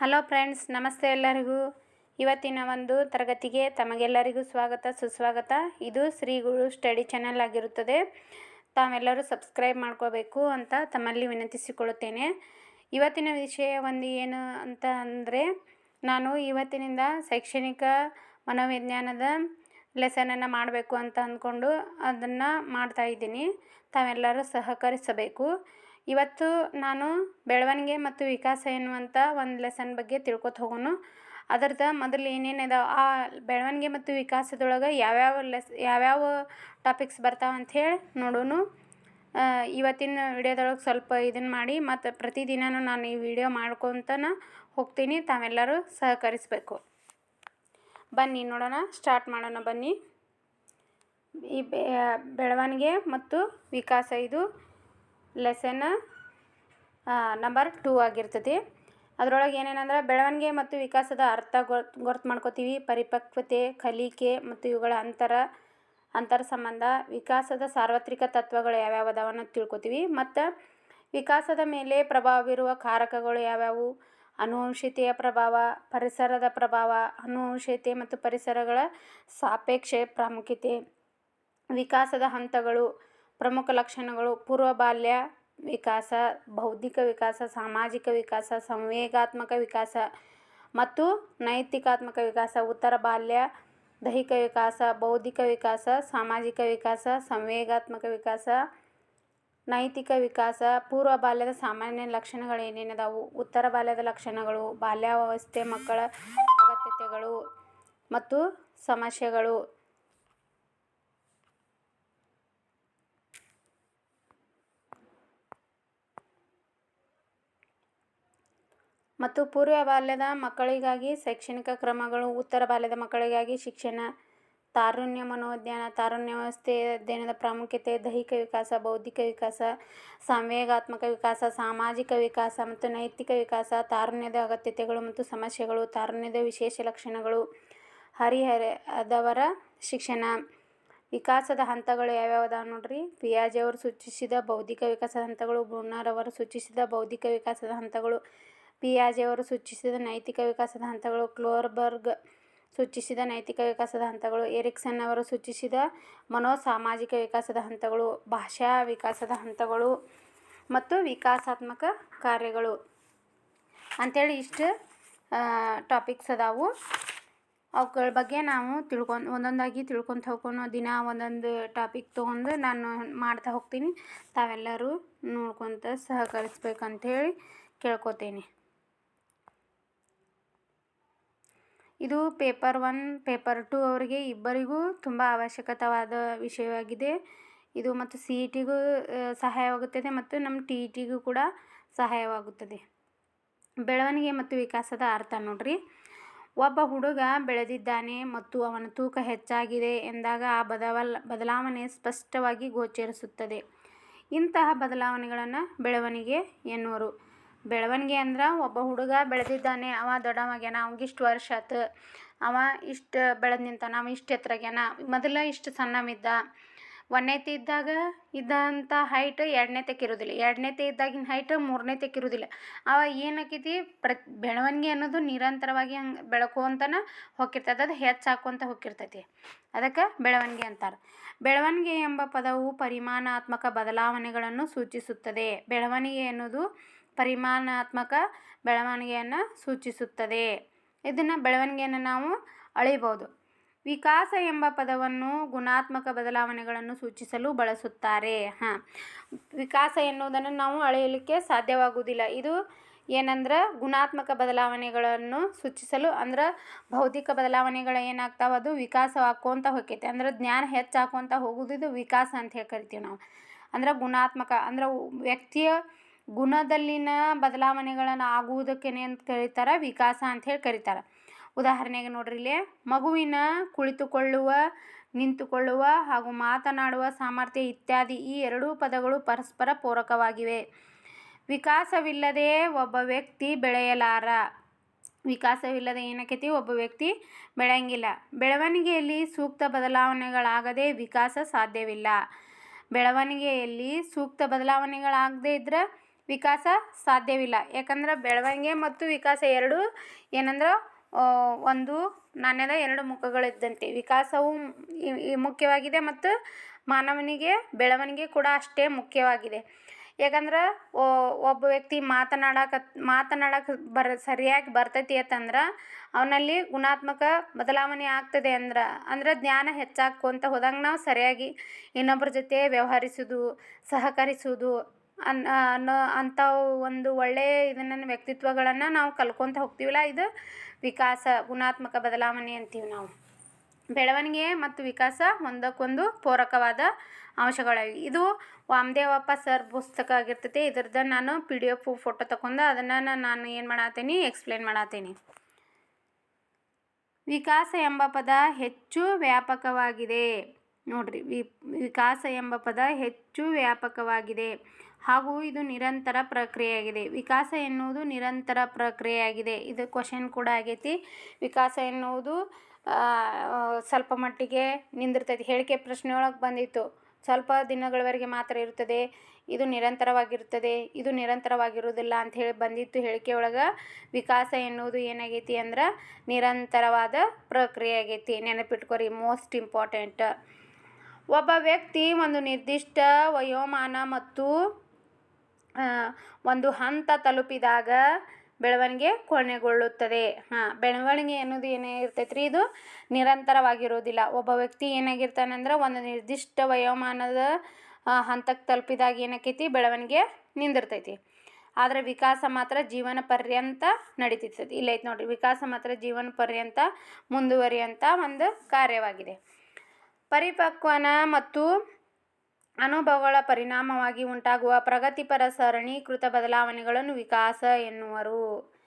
Hello friends, ನಮಸ್ತೆ ಎಲ್ಲರಿಗೂ. ಇವತ್ತಿನ ಒಂದು ತರಗತಿಗೆ ತಮಗೆಲ್ಲರಿಗೂ ಸ್ವಾಗತ, ಸುಸ್ವಾಗತ. ಇದು ಶ್ರೀಗುರು ಸ್ಟಡಿ ಚಾನಲ್ ಆಗಿರುತ್ತದೆ. ತಾವೆಲ್ಲರೂ ಸಬ್ಸ್ಕ್ರೈಬ್ ಮಾಡ್ಕೋಬೇಕು ಅಂತ ತಮ್ಮಲ್ಲಿ ವಿನಂತಿಸಿಕೊಳ್ಳುತ್ತೇನೆ. ಇವತ್ತಿನ ವಿಷಯ ಒಂದು ಏನು ಅಂತ ಅಂದರೆ, ನಾನು ಇವತ್ತಿನಿಂದ ಶೈಕ್ಷಣಿಕ ಮನೋವಿಜ್ಞಾನದ ಲೆಸನನ್ನು ಮಾಡಬೇಕು ಅಂತ ಅಂದ್ಕೊಂಡು ಅದನ್ನು ಮಾಡ್ತಾಯಿದ್ದೀನಿ ತಾವೆಲ್ಲರೂ ಸಹಕರಿಸಬೇಕು. ಇವತ್ತು ನಾನು ಬೆಳವಣಿಗೆ ಮತ್ತು ವಿಕಾಸ ಎನ್ನುವಂಥ ಒಂದು ಲೆಸನ್ ಬಗ್ಗೆ ತಿಳ್ಕೊತ ಹೋಗೋಣ ಅದರ್ದು ಮೊದಲು ಏನೇನು ಆ ಬೆಳವಣಿಗೆ ಮತ್ತು ವಿಕಾಸದೊಳಗೆ ಯಾವ್ಯಾವ ಲೆಸ್ ಯಾವ್ಯಾವ ಟಾಪಿಕ್ಸ್ ಬರ್ತಾವೆ ಅಂಥೇಳಿ ನೋಡೋಣ ಇವತ್ತಿನ ವಿಡಿಯೋದೊಳಗೆ ಸ್ವಲ್ಪ ಇದನ್ನು ಮಾಡಿ ಮತ್ತು ಪ್ರತಿದಿನವೂ ನಾನು ಈ ವಿಡಿಯೋ ಮಾಡ್ಕೊತನ ಹೋಗ್ತೀನಿ. ತಾವೆಲ್ಲರೂ ಸಹಕರಿಸಬೇಕು. ಬನ್ನಿ ನೋಡೋಣ ಸ್ಟಾರ್ಟ್ ಮಾಡೋಣ ಬನ್ನಿ. ಈ ಬೆಳವಣಿಗೆ ಮತ್ತು ವಿಕಾಸ ಇದು ಲೆಸನ್ ನಂಬರ್ ಟೂ ಆಗಿರ್ತದೆ. ಅದರೊಳಗೆ ಏನೇನಂದ್ರೆ ಬೆಳವಣಿಗೆ ಮತ್ತು ವಿಕಾಸದ ಅರ್ಥ ಗೊತ್ತು ಮಾಡ್ಕೋತೀವಿ. ಪರಿಪಕ್ವತೆ, ಕಲಿಕೆ ಮತ್ತು ಇವುಗಳ ಅಂತರ ಅಂತರ ಸಂಬಂಧ, ವಿಕಾಸದ ಸಾರ್ವತ್ರಿಕ ತತ್ವಗಳು ಯಾವ್ಯಾವು ಅನ್ನೋದು ತಿಳ್ಕೊತೀವಿ. ಮತ್ತು ವಿಕಾಸದ ಮೇಲೆ ಪ್ರಭಾವ ಬೀರುವ ಕಾರಕಗಳು ಯಾವ್ಯಾವು? ಅನುವಂಶೀಯತೆಯ ಪ್ರಭಾವ, ಪರಿಸರದ ಪ್ರಭಾವ ಅನುವಂಶೀಯತೆ ಮತ್ತು ಪರಿಸರಗಳ ಸಾಪೇಕ್ಷ ಪ್ರಾಮುಖ್ಯತೆ, ವಿಕಾಸದ ಹಂತಗಳು, ಪ್ರಮುಖ ಲಕ್ಷಣಗಳು ಪೂರ್ವ ಬಾಲ್ಯ ವಿಕಾಸ, ಬೌದ್ಧಿಕ ವಿಕಾಸ, ಸಾಮಾಜಿಕ ವಿಕಾಸ, ಸಂವೇಗಾತ್ಮಕ ವಿಕಾಸ ಮತ್ತು ನೈತಿಕಾತ್ಮಕ ವಿಕಾಸ, ಉತ್ತರ ಬಾಲ್ಯ, ದೈಹಿಕ ವಿಕಾಸ, ಬೌದ್ಧಿಕ ವಿಕಾಸ, ಸಾಮಾಜಿಕ ವಿಕಾಸ, ಸಂವೇಗಾತ್ಮಕ ವಿಕಾಸ, ನೈತಿಕ ವಿಕಾಸ, ಪೂರ್ವ ಬಾಲ್ಯದ ಸಾಮಾನ್ಯ ಲಕ್ಷಣಗಳು ಏನೇನದಾವು? ಉತ್ತರ ಬಾಲ್ಯದ ಲಕ್ಷಣಗಳು, ಬಾಲ್ಯಾವಸ್ಥೆ, ಮಕ್ಕಳ ಅಗತ್ಯತೆಗಳು ಮತ್ತು ಸಮಸ್ಯೆಗಳು. ಮತ್ತು ಪೂರ್ವ ಬಾಲ್ಯದ ಮಕ್ಕಳಿಗಾಗಿ ಶೈಕ್ಷಣಿಕ ಕ್ರಮಗಳು, ಉತ್ತರ ಬಾಲ್ಯದ ಮಕ್ಕಳಿಗಾಗಿ ಶಿಕ್ಷಣ, ತಾರುಣ್ಯ ಮನೋಜ್ಞಾನ ತಾರುಣ್ಯ ವ್ಯವಸ್ಥೆ, ಅಧ್ಯಯನದ ಪ್ರಾಮುಖ್ಯತೆ, ದೈಹಿಕ ವಿಕಾಸ, ಬೌದ್ಧಿಕ ವಿಕಾಸ, ಸಂವೇಗಾತ್ಮಕ ವಿಕಾಸ, ಸಾಮಾಜಿಕ ವಿಕಾಸ ಮತ್ತು ನೈತಿಕ ವಿಕಾಸ, ತಾರುಣ್ಯದ ಅಗತ್ಯತೆಗಳು ಮತ್ತು ಸಮಸ್ಯೆಗಳು, ತಾರುಣ್ಯದ ವಿಶೇಷ ಲಕ್ಷಣಗಳು ಹರಿಹರದವರ ಶಿಕ್ಷಣ. ವಿಕಾಸದ ಹಂತಗಳು ಯಾವ್ಯಾವು ನೋಡ್ರಿ? ಪಿಯಾಜೆ ಅವರು ಸೂಚಿಸಿದ ಬೌದ್ಧಿಕ ವಿಕಾಸದ ಹಂತಗಳು, ಬ್ರೂನರ್ ಅವರು ಸೂಚಿಸಿದ ಬೌದ್ಧಿಕ ವಿಕಾಸದ ಹಂತಗಳು ಪಿಯಾಜೆ ಅವರು ಸೂಚಿಸಿದ ನೈತಿಕ ವಿಕಾಸದ ಹಂತಗಳು, ಕ್ಲೋರ್ಬರ್ಗ್ ಸೂಚಿಸಿದ ನೈತಿಕ ವಿಕಾಸದ ಹಂತಗಳು, ಎರಿಕ್ಸನ್ ಅವರು ಸೂಚಿಸಿದ ಮನೋ ಸಾಮಾಜಿಕ ವಿಕಾಸದ ಹಂತಗಳು, ಭಾಷಾ ವಿಕಾಸದ ಹಂತಗಳು ಮತ್ತು ವಿಕಾಸಾತ್ಮಕ ಕಾರ್ಯಗಳು. ಅಂಥೇಳಿ ಇಷ್ಟು ಟಾಪಿಕ್ಸ್ ಅದಾವು. ಅವುಗಳ ಬಗ್ಗೆ ನಾವು ತಿಳ್ಕೊಂಡು, ಒಂದೊಂದಾಗಿ ತಿಳ್ಕೊತ ಹೋಗ್ಕೊಂಡು ದಿನ ಒಂದೊಂದು ಟಾಪಿಕ್ ತೊಗೊಂಡು ನಾನು ಮಾಡ್ತಾ ಹೋಗ್ತೀನಿ. ತಾವೆಲ್ಲರೂ ನೋಡ್ಕೊತ ಸಹಕರಿಸ್ಬೇಕಂಥೇಳಿ ಕೇಳ್ಕೊತೀನಿ. ಇದು ಪೇಪರ್ ಒನ್, ಪೇಪರ್ ಟು ಅವರಿಗೆ ಇಬ್ಬರಿಗೂ ತುಂಬ ಅವಶ್ಯಕತವಾದ ವಿಷಯವಾಗಿದೆ. ಇದು ಮತ್ತು ಸಿ ಇ ಟಿಗೂ ಸಹಾಯವಾಗುತ್ತದೆ ಮತ್ತು ನಮ್ಮ ಟಿ ಇ ಟಿಗೂ ಕೂಡ ಸಹಾಯವಾಗುತ್ತದೆ. ಬೆಳವಣಿಗೆ ಮತ್ತು ವಿಕಾಸದ ಅರ್ಥ ನೋಡ್ರಿ. ಒಬ್ಬ ಹುಡುಗ ಬೆಳೆದಿದ್ದಾನೆ ಮತ್ತು ಅವನ ತೂಕ ಹೆಚ್ಚಾಗಿದೆ ಎಂದಾಗ ಆ ಬದವಲ್, ಬದಲಾವಣೆ ಸ್ಪಷ್ಟವಾಗಿ ಗೋಚರಿಸುತ್ತದೆ. ಇಂತಹ ಬದಲಾವಣೆಗಳನ್ನು ಬೆಳವಣಿಗೆ ಎನ್ನುವರು. ಬೆಳವಣಿಗೆ ಅಂದ್ರೆ ಒಬ್ಬ ಹುಡುಗ ಬೆಳೆದಿದ್ದಾನೆ, ಅವ ದೊಡ್ಡವಾಗ್ಯಾನ ಅವ್ನಿಗಿಷ್ಟು ವರ್ಷ ಆತು. ಅವ ಇಷ್ಟು ಬೆಳೆದು ನಿಂತಾನ, ಅವ ಇಷ್ಟು ಎತ್ತರಾಗ್ಯಾನ ಮೊದಲು ಇಷ್ಟು ಸಣ್ಣವಿದ್ದ ಒಂದನೇತಿ ಇದ್ದಾಗ ಇದ್ದಂಥ ಹೈಟ್ ಎರಡನೇತಕ್ಕೆ ಇರೋದಿಲ್ಲ. ಎರಡನೇತೆ ಇದ್ದಾಗಿನ ಹೈಟ್ ಮೂರನೇ ತೆಕ್ಕಿರೋದಿಲ್ಲ ಅವ ಏನಾಕೈತಿ, ಪ್ರತಿ, ಬೆಳವಣಿಗೆ ಅನ್ನೋದು ನಿರಂತರವಾಗಿ ಹಂಗೆ ಬೆಳಕುವಂತನ ಹೋಗಿರ್ತದೆ ಅದು ಹೆಚ್ಚಾಕ್ಕೊಂತ ಹೋಗಿರ್ತೈತಿ ಅದಕ್ಕೆ ಬೆಳವಣಿಗೆ ಅಂತಾರೆ. ಬೆಳವಣಿಗೆ ಎಂಬ ಪದವು ಪರಿಮಾಣಾತ್ಮಕ ಬದಲಾವಣೆಗಳನ್ನು ಸೂಚಿಸುತ್ತದೆ. ಬೆಳವಣಿಗೆ ಎನ್ನುವುದು ಪರಿಮಾಣಾತ್ಮಕ ಬೆಳವಣಿಗೆಯನ್ನು ಸೂಚಿಸುತ್ತದೆ. ಇದನ್ನು ಬೆಳವಣಿಗೆಯನ್ನು ನಾವು ಅಳಿಬೋದು. ವಿಕಾಸ ಎಂಬ ಪದವನ್ನು ಗುಣಾತ್ಮಕ ಬದಲಾವಣೆಗಳನ್ನು ಸೂಚಿಸಲು ಬಳಸುತ್ತಾರೆ. ಹಾಂ. ವಿಕಾಸ ಎನ್ನುವುದನ್ನು ನಾವು ಅಳೆಯಲಿಕ್ಕೆ ಸಾಧ್ಯವಾಗುವುದಿಲ್ಲ. ಇದು ಏನಂದ್ರೆ ಗುಣಾತ್ಮಕ ಬದಲಾವಣೆಗಳನ್ನು ಸೂಚಿಸಲು ಅಂದ್ರೆ ಭೌತಿಕ ಬದಲಾವಣೆಗಳು ಏನಾಗ್ತಾವೆ? ಅದು ವಿಕಾಸವಾಕ್ಕೊಂತ ಹೋಗ್ತೈತೆ ಅಂದ್ರೆ ಜ್ಞಾನ ಹೆಚ್ಚಾಕ್ಕೊಂತ ಹೋಗುವುದು ಇದು ವಿಕಾಸ ಅಂತ ಹೇಳಿ ಕರಿತೀವಿ ನಾವು. ಅಂದ್ರೆ ಗುಣಾತ್ಮಕ, ಅಂದ್ರೆ ವ್ಯಕ್ತಿಯ ಗುಣದಲ್ಲಿನ ಬದಲಾವಣೆಗಳನ್ನು ಆಗುವುದಕ್ಕೇನೆ ಅಂತ ಕರೀತಾರೆ, ವಿಕಾಸ ಅಂಥೇಳಿ ಕರೀತಾರೆ. ಉದಾಹರಣೆಗೆ ನೋಡ್ರಿ ಇಲ್ಲಿ, ಮಗುವಿನ ಕುಳಿತುಕೊಳ್ಳುವ, ನಿಂತುಕೊಳ್ಳುವ ಹಾಗೂ ಮಾತನಾಡುವ ಸಾಮರ್ಥ್ಯ ಇತ್ಯಾದಿ ಈ ಎರಡೂ ಪದಗಳು ಪರಸ್ಪರ ಪೂರಕವಾಗಿವೆ. ವಿಕಾಸವಿಲ್ಲದೆ ಒಬ್ಬ ವ್ಯಕ್ತಿ ಬೆಳೆಯಲಾರ. ವಿಕಾಸವಿಲ್ಲದೆ ಏನಕ್ಕೈತಿ ಒಬ್ಬ ವ್ಯಕ್ತಿ ಬೆಳೆಯಂಗಿಲ್ಲ. ಬೆಳವಣಿಗೆಯಲ್ಲಿ ಸೂಕ್ತ ಬದಲಾವಣೆಗಳಾಗದೆ ವಿಕಾಸ ಸಾಧ್ಯವಿಲ್ಲ. ಬೆಳವಣಿಗೆಯಲ್ಲಿ ಸೂಕ್ತ ಬದಲಾವಣೆಗಳಾಗದೇ ಇದ್ರೆ ವಿಕಾಸ ಸಾಧ್ಯವಿಲ್ಲ. ಯಾಕಂದ್ರೆ ಬೆಳವಣಿಗೆ ಮತ್ತು ವಿಕಾಸ ಎರಡು ಏನಂದ್ರೆ ಒಂದು ನಾಣ್ಯದ ಎರಡು ಮುಖಗಳಿದ್ದಂತೆ. ವಿಕಾಸವು ಮುಖ್ಯವಾಗಿದೆ ಮತ್ತು ಮಾನವನಿಗೆ, ಬೆಳವಣಿಗೆ ಕೂಡ ಅಷ್ಟೇ ಮುಖ್ಯವಾಗಿದೆ. ಯಾಕಂದ್ರೆ ಒಬ್ಬ ವ್ಯಕ್ತಿ ಮಾತನಾಡಕ ಮಾತನಾಡಕ್ಕೆ ಬರ, ಸರಿಯಾಗಿ ಬರ್ತೈತಿ ಅಂತಂದ್ರೆ, ಅವನಲ್ಲಿ ಗುಣಾತ್ಮಕ ಬದಲಾವಣೆ ಆಗ್ತದೆ ಅಂದ್ರೆ ಅಂದ್ರೆ ಜ್ಞಾನ ಹೆಚ್ಚಾಕ್ಕೊಂತ ಹೋದಂಗೆ ನಾವು ಸರಿಯಾಗಿ ಇನ್ನೊಬ್ಬರ ಜೊತೆ ವ್ಯವಹರಿಸುವುದು ಸಹಕರಿಸುವುದು ಅನ್ ಅನ್ನೋ ಅಂಥವು ಒಂದು ಒಳ್ಳೆಯ ಇದನ್ನು ವ್ಯಕ್ತಿತ್ವಗಳನ್ನು ನಾವು ಕಲ್ಕೊತ ಹೋಗ್ತೀವಲ್ಲ, ಇದು ವಿಕಾಸ, ಗುಣಾತ್ಮಕ ಬದಲಾವಣೆ ಅಂತೀವಿ ನಾವು. ಬೆಳವಣಿಗೆ ಮತ್ತು ವಿಕಾಸ ಒಂದಕ್ಕೊಂದು ಪೂರಕವಾದ ಅಂಶಗಳಾಗಿವೆ. ಇದು ವಾಮದೇವಪ್ಪ ಸರ್ ಪುಸ್ತಕ ಆಗಿರ್ತೈತಿ. ಇದ್ರದ್ದು ನಾನು ಪಿ ಡಿ ಎಫ್ ಫೋಟೋ ತಗೊಂಡು ಅದನ್ನು ನಾನು ಏನು ಮಾಡತ್ತೀನಿ ಎಕ್ಸ್ಪ್ಲೇನ್ ಮಾಡತ್ತೀನಿ ವಿಕಾಸ ಎಂಬ ಪದ ಹೆಚ್ಚು ವ್ಯಾಪಕವಾಗಿದೆ. ನೋಡ್ರಿ ವಿಕಾಸ ಎಂಬ ಪದ ಹೆಚ್ಚು ವ್ಯಾಪಕವಾಗಿದೆ. ಹಾಗೂ ಇದು ನಿರಂತರ ಪ್ರಕ್ರಿಯೆಯಾಗಿದೆ. ವಿಕಾಸ ಎನ್ನುವುದು ನಿರಂತರ ಪ್ರಕ್ರಿಯೆಯಾಗಿದೆ. ಇದು ಕ್ವಶನ್ ಕೂಡ ಆಗೈತಿ. ವಿಕಾಸ ಎನ್ನುವುದು ಸ್ವಲ್ಪ ಮಟ್ಟಿಗೆ ನಿಂದಿರ್ತೈತಿ. ಹೇಳಿಕೆ ಪ್ರಶ್ನೆಯೊಳಗೆ ಬಂದಿತ್ತು. ಸ್ವಲ್ಪ ದಿನಗಳವರೆಗೆ ಮಾತ್ರ ಇರುತ್ತದೆ. ಇದು ನಿರಂತರವಾಗಿರುತ್ತದೆ. ಇದು ನಿರಂತರವಾಗಿರುವುದಿಲ್ಲ ಅಂತ ಹೇಳಿ ಬಂದಿತ್ತು ಹೇಳಿಕೆ ಒಳಗೆ ವಿಕಾಸ ಎನ್ನುವುದು ಏನಾಗೈತಿ ಅಂದ್ರೆ ನಿರಂತರವಾದ ಪ್ರಕ್ರಿಯೆ ಆಗೈತಿ ನೆನಪಿಟ್ಕೊರಿ ಮೋಸ್ಟ್ ಇಂಪಾರ್ಟೆಂಟ್ ಒಬ್ಬ ವ್ಯಕ್ತಿ ಒಂದು ನಿರ್ದಿಷ್ಟ ವಯೋಮಾನ ಮತ್ತು ಒಂದು ಹಂತ ತಲುಪಿದಾಗ ಬೆಳವಣಿಗೆ ಕೊನೆಗೊಳ್ಳುತ್ತದೆ. ಹಾಂ, ಬೆಳವಣಿಗೆ ಅನ್ನೋದು ಏನೇ ಇರ್ತೈತೆ ರೀ ಇದು? ನಿರಂತರವಾಗಿರೋದಿಲ್ಲ ಒಬ್ಬ ವ್ಯಕ್ತಿ ಏನಾಗಿರ್ತಾನಂದ್ರೆ ಒಂದು ನಿರ್ದಿಷ್ಟ ವಯೋಮಾನದ ಹಂತಕ್ಕೆ ತಲುಪಿದಾಗ ಏನಾಕೈತಿ? ಬೆಳವಣಿಗೆ ನಿಂದಿರ್ತೈತಿ. ಆದರೆ ವಿಕಾಸ ಮಾತ್ರ ಜೀವನ ಪರ್ಯಂತ ನಡೀತಿರ್ತೈತಿ ಇಲ್ಲೈತೆ ನೋಡಿರಿ, ವಿಕಾಸ ಮಾತ್ರ ಜೀವನ ಪರ್ಯಂತ ಮುಂದುವರಿಯುವಂಥ ಒಂದು ಕಾರ್ಯವಾಗಿದೆ. ಪರಿಪಕ್ವನ ಮತ್ತು ಅನುಭವಗಳ ಪರಿಣಾಮವಾಗಿ ಉಂಟಾಗುವ ಪ್ರಗತಿಪರ ಸರಣೀಕೃತ ಬದಲಾವಣೆಗಳನ್ನು ವಿಕಾಸ ಎನ್ನುವರು.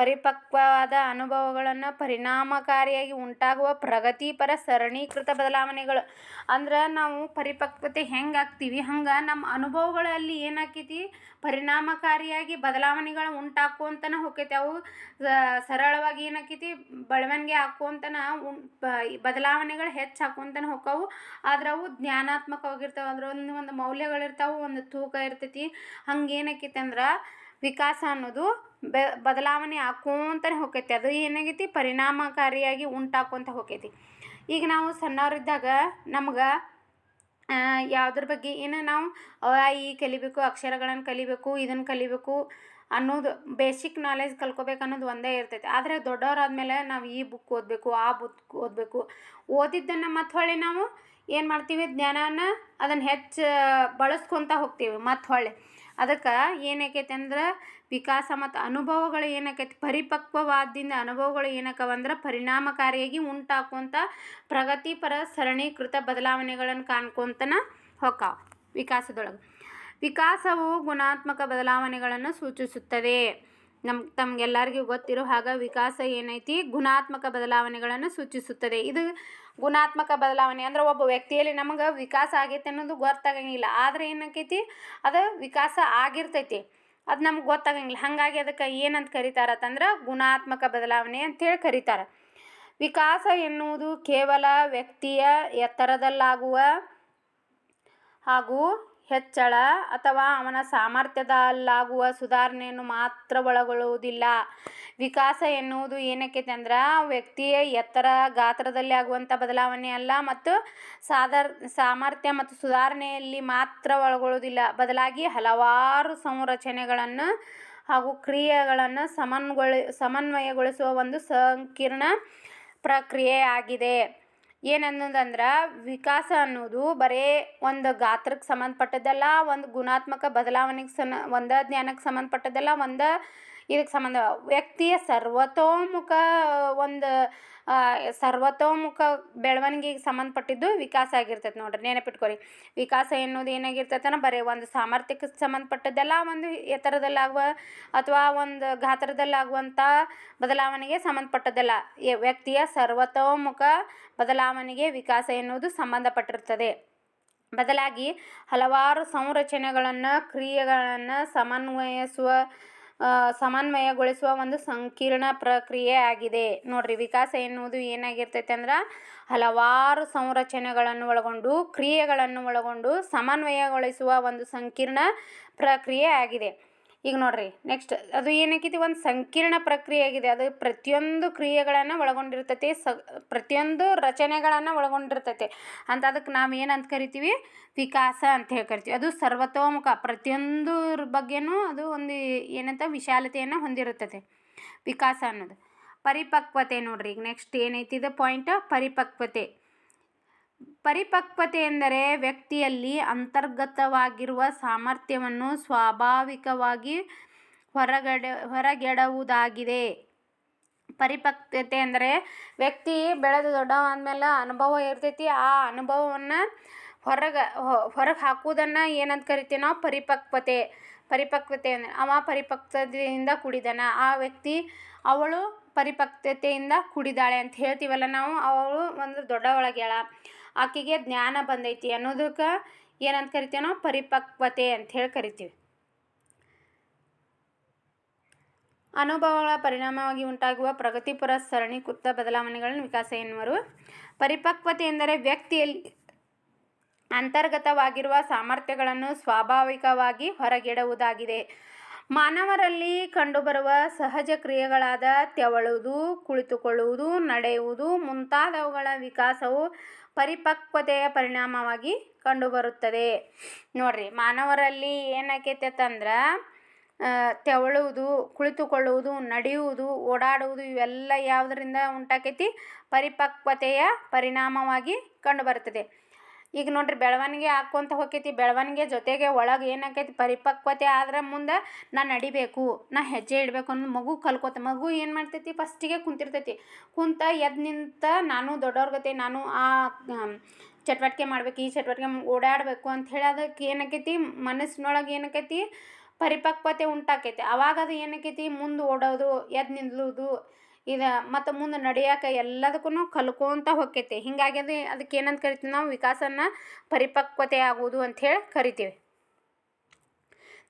ಪರಿಪಕ್ವವಾದ ಅನುಭವಗಳನ್ನು ಪರಿಣಾಮಕಾರಿಯಾಗಿ ಉಂಟಾಗುವ ಪ್ರಗತಿಪರ ಸರಣೀಕೃತ ಬದಲಾವಣೆಗಳು. ಅಂದ್ರೆ ನಾವು ಪರಿಪಕ್ವತೆ ಹೆಂಗೆ ಆಗ್ತೀವಿ? ಹಂಗೆ ನಮ್ಮ ಅನುಭವಗಳಲ್ಲಿ ಏನಾಕೈತಿ? ಪರಿಣಾಮಕಾರಿಯಾಗಿ ಬದಲಾವಣೆಗಳು ಉಂಟಾಕ್ಕೊಂತನ ಹೋಕೈತಿ ಅವು ಸರಳವಾಗಿ ಏನಾಕೈತಿ? ಬೆಳವಣಿಗೆ ಆಕ್ಕೊಂತನ ಉಂ ಬದಲಾವಣೆಗಳು ಹೆಚ್ಚು ಆಕ್ಕೊಂತನ ಹೋಕ್ಕವು. ಆದ್ರೆ ಅವು ಜ್ಞಾನಾತ್ಮಕವಾಗಿರ್ತಾವೆ. ಅದರಲ್ಲಿ ಒಂದು ಮೌಲ್ಯಗಳಿರ್ತಾವೆ, ಒಂದು ತೂಕ ಇರ್ತೈತಿ. ಹಂಗೆ ಏನಾಕೈತಿ ಅಂದ್ರೆ ವಿಕಾಸ ಅನ್ನೋದು ಬೆ, ಬದಲಾವಣೆ ಆಕ್ಕೋಂತನೇ ಹೋಕೈತಿ. ಅದು ಏನಾಗೈತಿ? ಪರಿಣಾಮಕಾರಿಯಾಗಿ ಉಂಟಾಕ್ಕೊಂತ ಹೋಕೈತಿ. ಈಗ ನಾವು ಸಣ್ಣವರಿದ್ದಾಗ ನಮ್ಗೆ ಯಾವುದ್ರ ಬಗ್ಗೆ ಏನು ನಾವು ಅ ಆ ಕಲಿಬೇಕು, ಅಕ್ಷರಗಳನ್ನು ಕಲಿಬೇಕು, ಇದನ್ನು ಕಲಿಬೇಕು ಅನ್ನೋದು ಬೇಸಿಕ್ ನಾಲೆಜ್ ಕಲ್ಕೋಬೇಕು ಅನ್ನೋದು ಒಂದೇ ಇರ್ತೈತಿ. ಆದರೆ ದೊಡ್ಡವರಾದ್ಮೇಲೆ ನಾವು ಈ ಬುಕ್ ಓದಬೇಕು, ಆ ಬುಕ್ ಓದಬೇಕು. ಓದಿದ್ದನ್ನು ಮತ್ತು ಹೊಳ್ಳಿ ನಾವು ಏನು ಮಾಡ್ತೀವಿ? ಜ್ಞಾನನ ಅದನ್ನು ಹೆಚ್ಚು ಬಳಸ್ಕೊತ ಹೋಗ್ತೀವಿ ಮತ್ತು ಹೊಳ್ಳಿ. ಅದಕ್ಕೆ ಏನಾಕೈತೆ ಅಂದ್ರೆ ವಿಕಾಸ ಮತ್ತು ಅನುಭವಗಳು ಏನಾಕೈತಿ? ಪರಿಪಕ್ವವಾದಿಂದ ಅನುಭವಗಳು ಏನಕ್ಕವ ಅಂದ್ರೆ ಪರಿಣಾಮಕಾರಿಯಾಗಿ ಉಂಟಾಕುವಂಥ ಪ್ರಗತಿಪರ ಸರಣೀಕೃತ ಬದಲಾವಣೆಗಳನ್ನು ಕಾಣ್ಕೊಂತನ ಹೊಕ್ಕಾವ ವಿಕಾಸದೊಳಗೆ. ವಿಕಾಸವು ಗುಣಾತ್ಮಕ ಬದಲಾವಣೆಗಳನ್ನು ಸೂಚಿಸುತ್ತದೆ. ನಮ್ ತಮಗೆಲ್ಲರಿಗೂ ಗೊತ್ತಿರೋ ಹಾಗೆ ವಿಕಾಸ ಏನೈತಿ? ಗುಣಾತ್ಮಕ ಬದಲಾವಣೆಗಳನ್ನು ಸೂಚಿಸುತ್ತದೆ. ಇದು ಗುಣಾತ್ಮಕ ಬದಲಾವಣೆ ಅಂದ್ರೆ ಒಬ್ಬ ವ್ಯಕ್ತಿಯಲ್ಲಿ ನಮಗೆ ವಿಕಾಸ ಆಗೈತೆ ಅನ್ನೋದು ಗೊತ್ತಾಗಂಗಿಲ್ಲ. ಆದರೆ ಏನಾಕೈತಿ? ಅದು ವಿಕಾಸ ಆಗಿರ್ತೈತಿ. ಅದು ನಮ್ಗೆ ಗೊತ್ತಾಗಂಗಿಲ್ಲ. ಹಾಗಾಗಿ ಅದಕ್ಕೆ ಏನಂತ ಕರೀತಾರತ್ತಂದ್ರೆ ಗುಣಾತ್ಮಕ ಬದಲಾವಣೆ ಅಂತೇಳಿ ಕರೀತಾರೆ. ವಿಕಾಸ ಎನ್ನುವುದು ಕೇವಲ ವ್ಯಕ್ತಿಯ ಎತ್ತರದಲ್ಲಾಗುವ ಹಾಗೂ ಹೆಚ್ಚಳ ಅಥವಾ ಅವನ ಸಾಮರ್ಥ್ಯದಲ್ಲಾಗುವ ಸುಧಾರಣೆಯನ್ನು ಮಾತ್ರ ಒಳಗೊಳ್ಳುವುದಿಲ್ಲ. ವಿಕಾಸ ಎನ್ನುವುದು ಏನಕ್ಕೆ ಅಂದ್ರೆ ವ್ಯಕ್ತಿಯ ಎತ್ತರ ಗಾತ್ರದಲ್ಲಿ ಆಗುವಂಥ ಬದಲಾವಣೆ ಅಲ್ಲ ಮತ್ತು ಸಾದರ್, ಸಾಮರ್ಥ್ಯ ಮತ್ತು ಸುಧಾರಣೆಯಲ್ಲಿ ಮಾತ್ರ ಒಳಗೊಳ್ಳುವುದಿಲ್ಲ. ಬದಲಾಗಿ ಹಲವಾರು ಸಂರಚನೆಗಳನ್ನು ಹಾಗೂ ಕ್ರಿಯೆಗಳನ್ನು ಸಮನ್ಗೊಳಿ ಸಮನ್ವಯಗೊಳಿಸುವ ಒಂದು ಸಂಕೀರ್ಣ ಪ್ರಕ್ರಿಯೆ ಆಗಿದೆ ಏನನ್ನೋದಂದ್ರೆ ವಿಕಾಸ ಅನ್ನೋದು ಬರೇ ಒಂದು ಗಾತ್ರಕ್ಕೆ ಸಂಬಂಧಪಟ್ಟದ್ದಲ್ಲ, ಒಂದು ಗುಣಾತ್ಮಕ ಬದಲಾವಣೆಗೆ ಸನ, ಒಂದು ಜ್ಞಾನಕ್ಕೆ ಸಂಬಂಧಪಟ್ಟದ್ದಲ್ಲ, ಒಂದು ಇದಕ್ಕೆ ಸಂಬಂಧ ವ್ಯಕ್ತಿಯ ಸರ್ವತೋಮುಖ ಒಂದು ಸರ್ವತೋಮುಖ ಬೆಳವಣಿಗೆಗೆ ಸಂಬಂಧಪಟ್ಟಿದ್ದು ವಿಕಾಸ ಆಗಿರ್ತೈತೆ ನೋಡ್ರಿ, ನೆನಪಿಟ್ಕೊರಿ. ವಿಕಾಸ ಎನ್ನುವುದು ಏನಾಗಿರ್ತೈತನ ಬರೀ ಒಂದು ಸಾಮರ್ಥ್ಯಕ್ಕೆ ಸಂಬಂಧಪಟ್ಟದ್ದೆಲ್ಲ, ಒಂದು ಎತ್ತರದಲ್ಲಾಗುವ ಅಥವಾ ಒಂದು ಗಾತ್ರದಲ್ಲಾಗುವಂಥ ಬದಲಾವಣೆಗೆ ಸಂಬಂಧಪಟ್ಟದ್ದಲ್ಲ. ವ್ಯಕ್ತಿಯ ಸರ್ವತೋಮುಖ ಬದಲಾವಣೆಗೆ ವಿಕಾಸ ಎನ್ನುವುದು ಸಂಬಂಧಪಟ್ಟಿರ್ತದೆ. ಬದಲಾಗಿ ಹಲವಾರು ಸಂರಚನೆಗಳನ್ನು, ಕ್ರಿಯೆಗಳನ್ನು ಸಮನ್ವಯಿಸುವ ಸಮನ್ವಯಗೊಳಿಸುವ ಒಂದು ಸಂಕೀರ್ಣ ಪ್ರಕ್ರಿಯೆ ಆಗಿದೆ. ನೋಡ್ರಿ, ವಿಕಾಸ ಎನ್ನುವುದು ಏನಾಗಿರ್ತೈತೆ ಅಂದ್ರೆ ಹಲವಾರು ಸಂರಚನೆಗಳನ್ನು ಒಳಗೊಂಡು, ಕ್ರಿಯೆಗಳನ್ನು ಒಳಗೊಂಡು ಸಮನ್ವಯಗೊಳಿಸುವ ಒಂದು ಸಂಕೀರ್ಣ ಪ್ರಕ್ರಿಯೆ ಆಗಿದೆ. ಈಗ ನೋಡ್ರಿ ನೆಕ್ಸ್ಟ್ ಅದು ಏನಾಕೈತಿ, ಒಂದು ಸಂಕೀರ್ಣ ಪ್ರಕ್ರಿಯೆ ಆಗಿದೆ ಅದು ಪ್ರತಿಯೊಂದು ಕ್ರಿಯೆಗಳನ್ನು ಒಳಗೊಂಡಿರ್ತೈತಿ, ಸ, ಪ್ರತಿಯೊಂದು ರಚನೆಗಳನ್ನು ಒಳಗೊಂಡಿರ್ತೈತಿ. ಅಂತ ಅದಕ್ಕೆ ನಾವು ಏನಂತ ಕರಿತೀವಿ? ವಿಕಾಸ ಅಂತ ಹೇಳಿ ಕರಿತೀವಿ. ಅದು ಸರ್ವತೋಮುಖ ಪ್ರತಿಯೊಂದು ಬಗ್ಗೆನೂ ಅದು ಒಂದು ಏನಂತ ವಿಶಾಲತೆಯನ್ನು ಹೊಂದಿರುತ್ತದೆ ವಿಕಾಸ ಅನ್ನೋದು. ಪರಿಪಕ್ವತೆ ನೋಡ್ರಿ, ಈಗ ನೆಕ್ಸ್ಟ್ ಏನೈತಿ, ಇದು ಪಾಯಿಂಟ್ ಪರಿಪಕ್ವತೆ. ಪರಿಪಕ್ವತೆ ಎಂದರೆ ವ್ಯಕ್ತಿಯಲ್ಲಿ ಅಂತರ್ಗತವಾಗಿರುವ ಸಾಮರ್ಥ್ಯವನ್ನು ಸ್ವಾಭಾವಿಕವಾಗಿ ಹೊರಗಡೆ, ಹೊರಗೆಡುವುದಾಗಿದೆ. ಪರಿಪಕ್ವತೆ ಅಂದರೆ ವ್ಯಕ್ತಿ ಬೆಳೆದು ದೊಡ್ಡವಾದ್ಮೇಲೆ ಅನುಭವ ಇರ್ತೈತಿ, ಆ ಅನುಭವವನ್ನು ಹೊರಗೆ ಹೊರಗೆ ಹಾಕುವುದನ್ನು ಏನಂತ ಕರಿತೀವಿ ನಾವು? ಪರಿಪಕ್ವತೆ. ಪರಿಪಕ್ವತೆ ಅಂದರೆ ಅವ ಪರಿಪಕ್ವತೆಯಿಂದ ಕೂಡಿದಾನ, ಆ ವ್ಯಕ್ತಿ ಅವಳು ಪರಿಪಕ್ವತೆಯಿಂದ ಕೂಡಿದಾಳೆ ಅಂತ ಹೇಳ್ತೀವಲ್ಲ ನಾವು? ಅವಳು ಒಂದು ದೊಡ್ಡವಳಾಗ್ಯಾಳ. ಆಕೆಗೆ ಜ್ಞಾನ ಬಂದೈತಿ ಅನ್ನೋದಕ್ಕೆ ಏನಂತ ಕರಿತೀವಿ ನಾವು? ಪರಿಪಕ್ವತೆ ಅಂತ ಹೇಳಿ ಕರಿತೀವಿ. ಅನುಭವಗಳ ಪರಿಣಾಮವಾಗಿ ಉಂಟಾಗುವ ಸರಣಿ ಸರಣೀಕೃತ ಬದಲಾವಣೆಗಳನ್ನು ವಿಕಾಸ ಎನ್ನುವರು. ಪರಿಪಕ್ವತೆ ಎಂದರೆ ವ್ಯಕ್ತಿಯಲ್ಲಿ ಅಂತರ್ಗತವಾಗಿರುವ ಸಾಮರ್ಥ್ಯಗಳನ್ನು ಸ್ವಾಭಾವಿಕವಾಗಿ ಹೊರಗಿಡುವುದಾಗಿದೆ. ಮಾನವರಲ್ಲಿ ಕಂಡುಬರುವ ಸಹಜ ಕ್ರಿಯೆಗಳಾದ ತೆವಳುವುದು, ಕುಳಿತುಕೊಳ್ಳುವುದು, ನಡೆಯುವುದು ಮುಂತಾದವುಗಳ ವಿಕಾಸವು ಪರಿಪಕ್ವತೆಯ ಪರಿಣಾಮವಾಗಿ ಕಂಡುಬರುತ್ತದೆ. ನೋಡ್ರಿ, ಮಾನವರಲ್ಲಿ ಏನಾಕೈತೆ ಅಂತಂದ್ರೆ ತೆವಳುವುದು, ಕುಳಿತುಕೊಳ್ಳುವುದು, ನಡೆಯುವುದು, ಓಡಾಡುವುದು ಇವೆಲ್ಲ ಯಾವುದರಿಂದ ಉಂಟಾಕೈತಿ? ಪರಿಪಕ್ವತೆಯ ಪರಿಣಾಮವಾಗಿ ಕಂಡುಬರುತ್ತದೆ. ಈಗ ನೋಡ್ರಿ ಬೆಳವಣಿಗೆ ಆಕ್ಕೊಂತ ಹೋಕೈತಿ, ಬೆಳವಣಿಗೆ ಜೊತೆಗೆ ಒಳಗೆ ಏನಾಕೈತಿ ಪರಿಪಕ್ವತೆ ಆದ್ರೆ ಮುಂದೆ ನಾ ನಡಿಬೇಕು, ನಾ ಹೆಜ್ಜೆ ಇಡಬೇಕು ಅನ್ನೋ ಮಗು ಕಲ್ಕೋತ, ಮಗು ಏನು ಮಾಡ್ತೈತಿ ಫಸ್ಟಿಗೆ ಕುಂತಿರ್ತೈತಿ. ಕುಂತ ಎದ್ದು ನಿಂತ ನಾನು ದೊಡ್ಡವ್ರ ಗತೆ ನಾನು ಆ ಚಟುವಟಿಕೆ ಮಾಡ್ಬೇಕು, ಈ ಚಟುವಟಿಕೆ ಓಡಾಡಬೇಕು ಹೇಳಿ ಅದಕ್ಕೆ ಏನಾಕೈತಿ ಮನಸ್ಸಿನೊಳಗೆ ಏನಾಕೈತಿ ಪರಿಪಕ್ವತೆ ಉಂಟಾಕೈತಿ. ಅವಾಗ ಅದು ಏನಾಕೈತಿ ಮುಂದೆ ಓಡೋದು ಎದ್ದು ನಿಲ್ಲುವುದು ಇದು ಮತ್ತು ಮುಂದೆ ನಡೆಯಾಕ ಎಲ್ಲದಕ್ಕೂ ಕಲ್ಕೋಂತ ಹೋಕ್ಕೈತಿ. ಹಿಂಗಾಗಿ ಅದು ಅದಕ್ಕೆ ಏನಂತ ಕರಿತೀವಿ ನಾವು? ವಿಕಾಸನ ಪರಿಪಕ್ವತೆ ಆಗುವುದು ಅಂಥೇಳಿ ಕರಿತೀವಿ.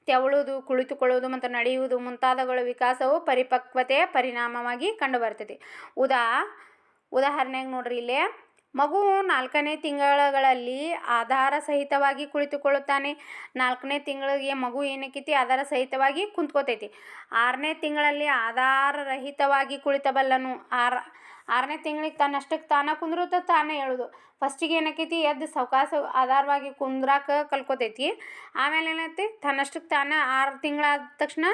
ತೆವಳುವುದು, ಕುಳಿತುಕೊಳ್ಳುವುದು ಮತ್ತು ನಡೆಯುವುದು ಮುಂತಾದವುಗಳ ವಿಕಾಸವು ಪರಿಪಕ್ವತೆಯ ಪರಿಣಾಮವಾಗಿ ಕಂಡುಬರ್ತೈತಿ ಉದಾ, ಉದಾಹರಣೆಗೆ ನೋಡ್ರಿ ಇಲ್ಲಿ ಮಗು ನಾಲ್ಕನೇ ತಿಂಗಳಲ್ಲಿ ಆಧಾರ ಸಹಿತವಾಗಿ ಕುಳಿತುಕೊಳ್ಳುತ್ತಾನೆ. ನಾಲ್ಕನೇ ತಿಂಗಳಿಗೆ ಮಗು ಏನಕ್ಕೈತಿ ಆಧಾರ ಸಹಿತವಾಗಿ ಕುಂತ್ಕೋತೈತಿ. ಆರನೇ ತಿಂಗಳಲ್ಲಿ ಆಧಾರ ರಹಿತವಾಗಿ ಕುಳಿತಬಲ್ಲನು. ಆರ, ಆರನೇ ತಿಂಗಳಿಗೆ ತನ್ನಷ್ಟಕ್ಕೆ ತಾನೇ ಕುಂದ್ರುತ್ತ ತಾನೇ ಹೇಳೋದು. ಫಸ್ಟಿಗೆ ಏನಕ್ಕೈತಿ ಎದ್ದು ಸಾವ್ಕಾಸ ಆಧಾರವಾಗಿ ಕುಂದ್ರಾಕ ಕಲ್ಕೋತೈತಿ. ಆಮೇಲೆ ಏನೈತಿ, ತನ್ನಷ್ಟಕ್ಕೆ ತಾನೇ ಆರು ತಿಂಗಳಾದ ತಕ್ಷಣ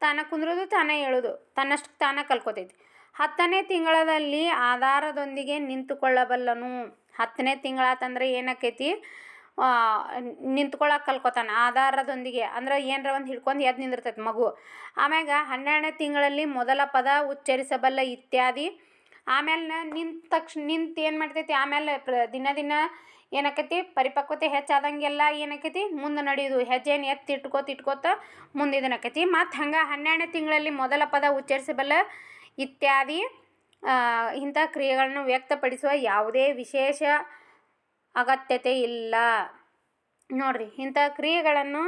ತಾನೇ ಕುಂದ್ರೋದು ತಾನೇ ಹೇಳೋದು. ತನ್ನಷ್ಟಕ್ಕೆ ತಾನೇ ಕಲ್ಕೋತೈತಿ. ಹತ್ತನೇ ತಿಂಗಳಲ್ಲಿ ಆಧಾರದೊಂದಿಗೆ ನಿಂತುಕೊಳ್ಳಬಲ್ಲನು. ಹತ್ತನೇ ತಿಂಗಳಾತಂದ್ರೆ ಏನಾಕೈತಿ ನಿಂತ್ಕೊಳ್ಳೋಕೆ ಕಲ್ಕೊತಾನೆ. ಆಧಾರದೊಂದಿಗೆ. ಅಂದ್ರೆ ಏನರ ಒಂದು ಹಿಡ್ಕೊಂಡು ಎದ್ದು ನಿಂದಿರ್ತೈತೆ ಮಗು. ಆಮ್ಯಾಗ ಹನ್ನೆರಡನೇ ತಿಂಗಳಲ್ಲಿ ಮೊದಲ ಪದ ಉಚ್ಚರಿಸಬಲ್ಲ ಇತ್ಯಾದಿ. ಆಮೇಲೆ ನಿಂತ ತಕ್ಷಣ ನಿಂತು ಏನು ಮಾಡ್ತೈತಿ? ಆಮೇಲೆ ಪ್ರ, ದಿನ ದಿನ ಏನಾಕೈತಿ ಪರಿಪಕ್ವತೆ ಹೆಚ್ಚಾದಂಗೆಲ್ಲ ಏನಾಕೈತಿ ಮುಂದೆ ನಡೆಯೋದು. ಹೆಜ್ಜೆನ ಎತ್ತಿ ಇಟ್ಕೋತ ಇಟ್ಕೋತ ಮುಂದೆ ಮತ್ತು ಹಂಗೆ ಹನ್ನೆರಡನೇ ತಿಂಗಳಲ್ಲಿ ಮೊದಲ ಪದ ಉಚ್ಚರಿಸಬಲ್ಲ ಇತ್ಯಾದಿ ಇಂಥ ಕ್ರಿಯೆಗಳನ್ನು ವ್ಯಕ್ತಪಡಿಸುವ ಯಾವುದೇ ವಿಶೇಷ ಅಗತ್ಯತೆ ಇಲ್ಲ. ನೋಡ್ರಿ, ಇಂಥ ಕ್ರಿಯೆಗಳನ್ನು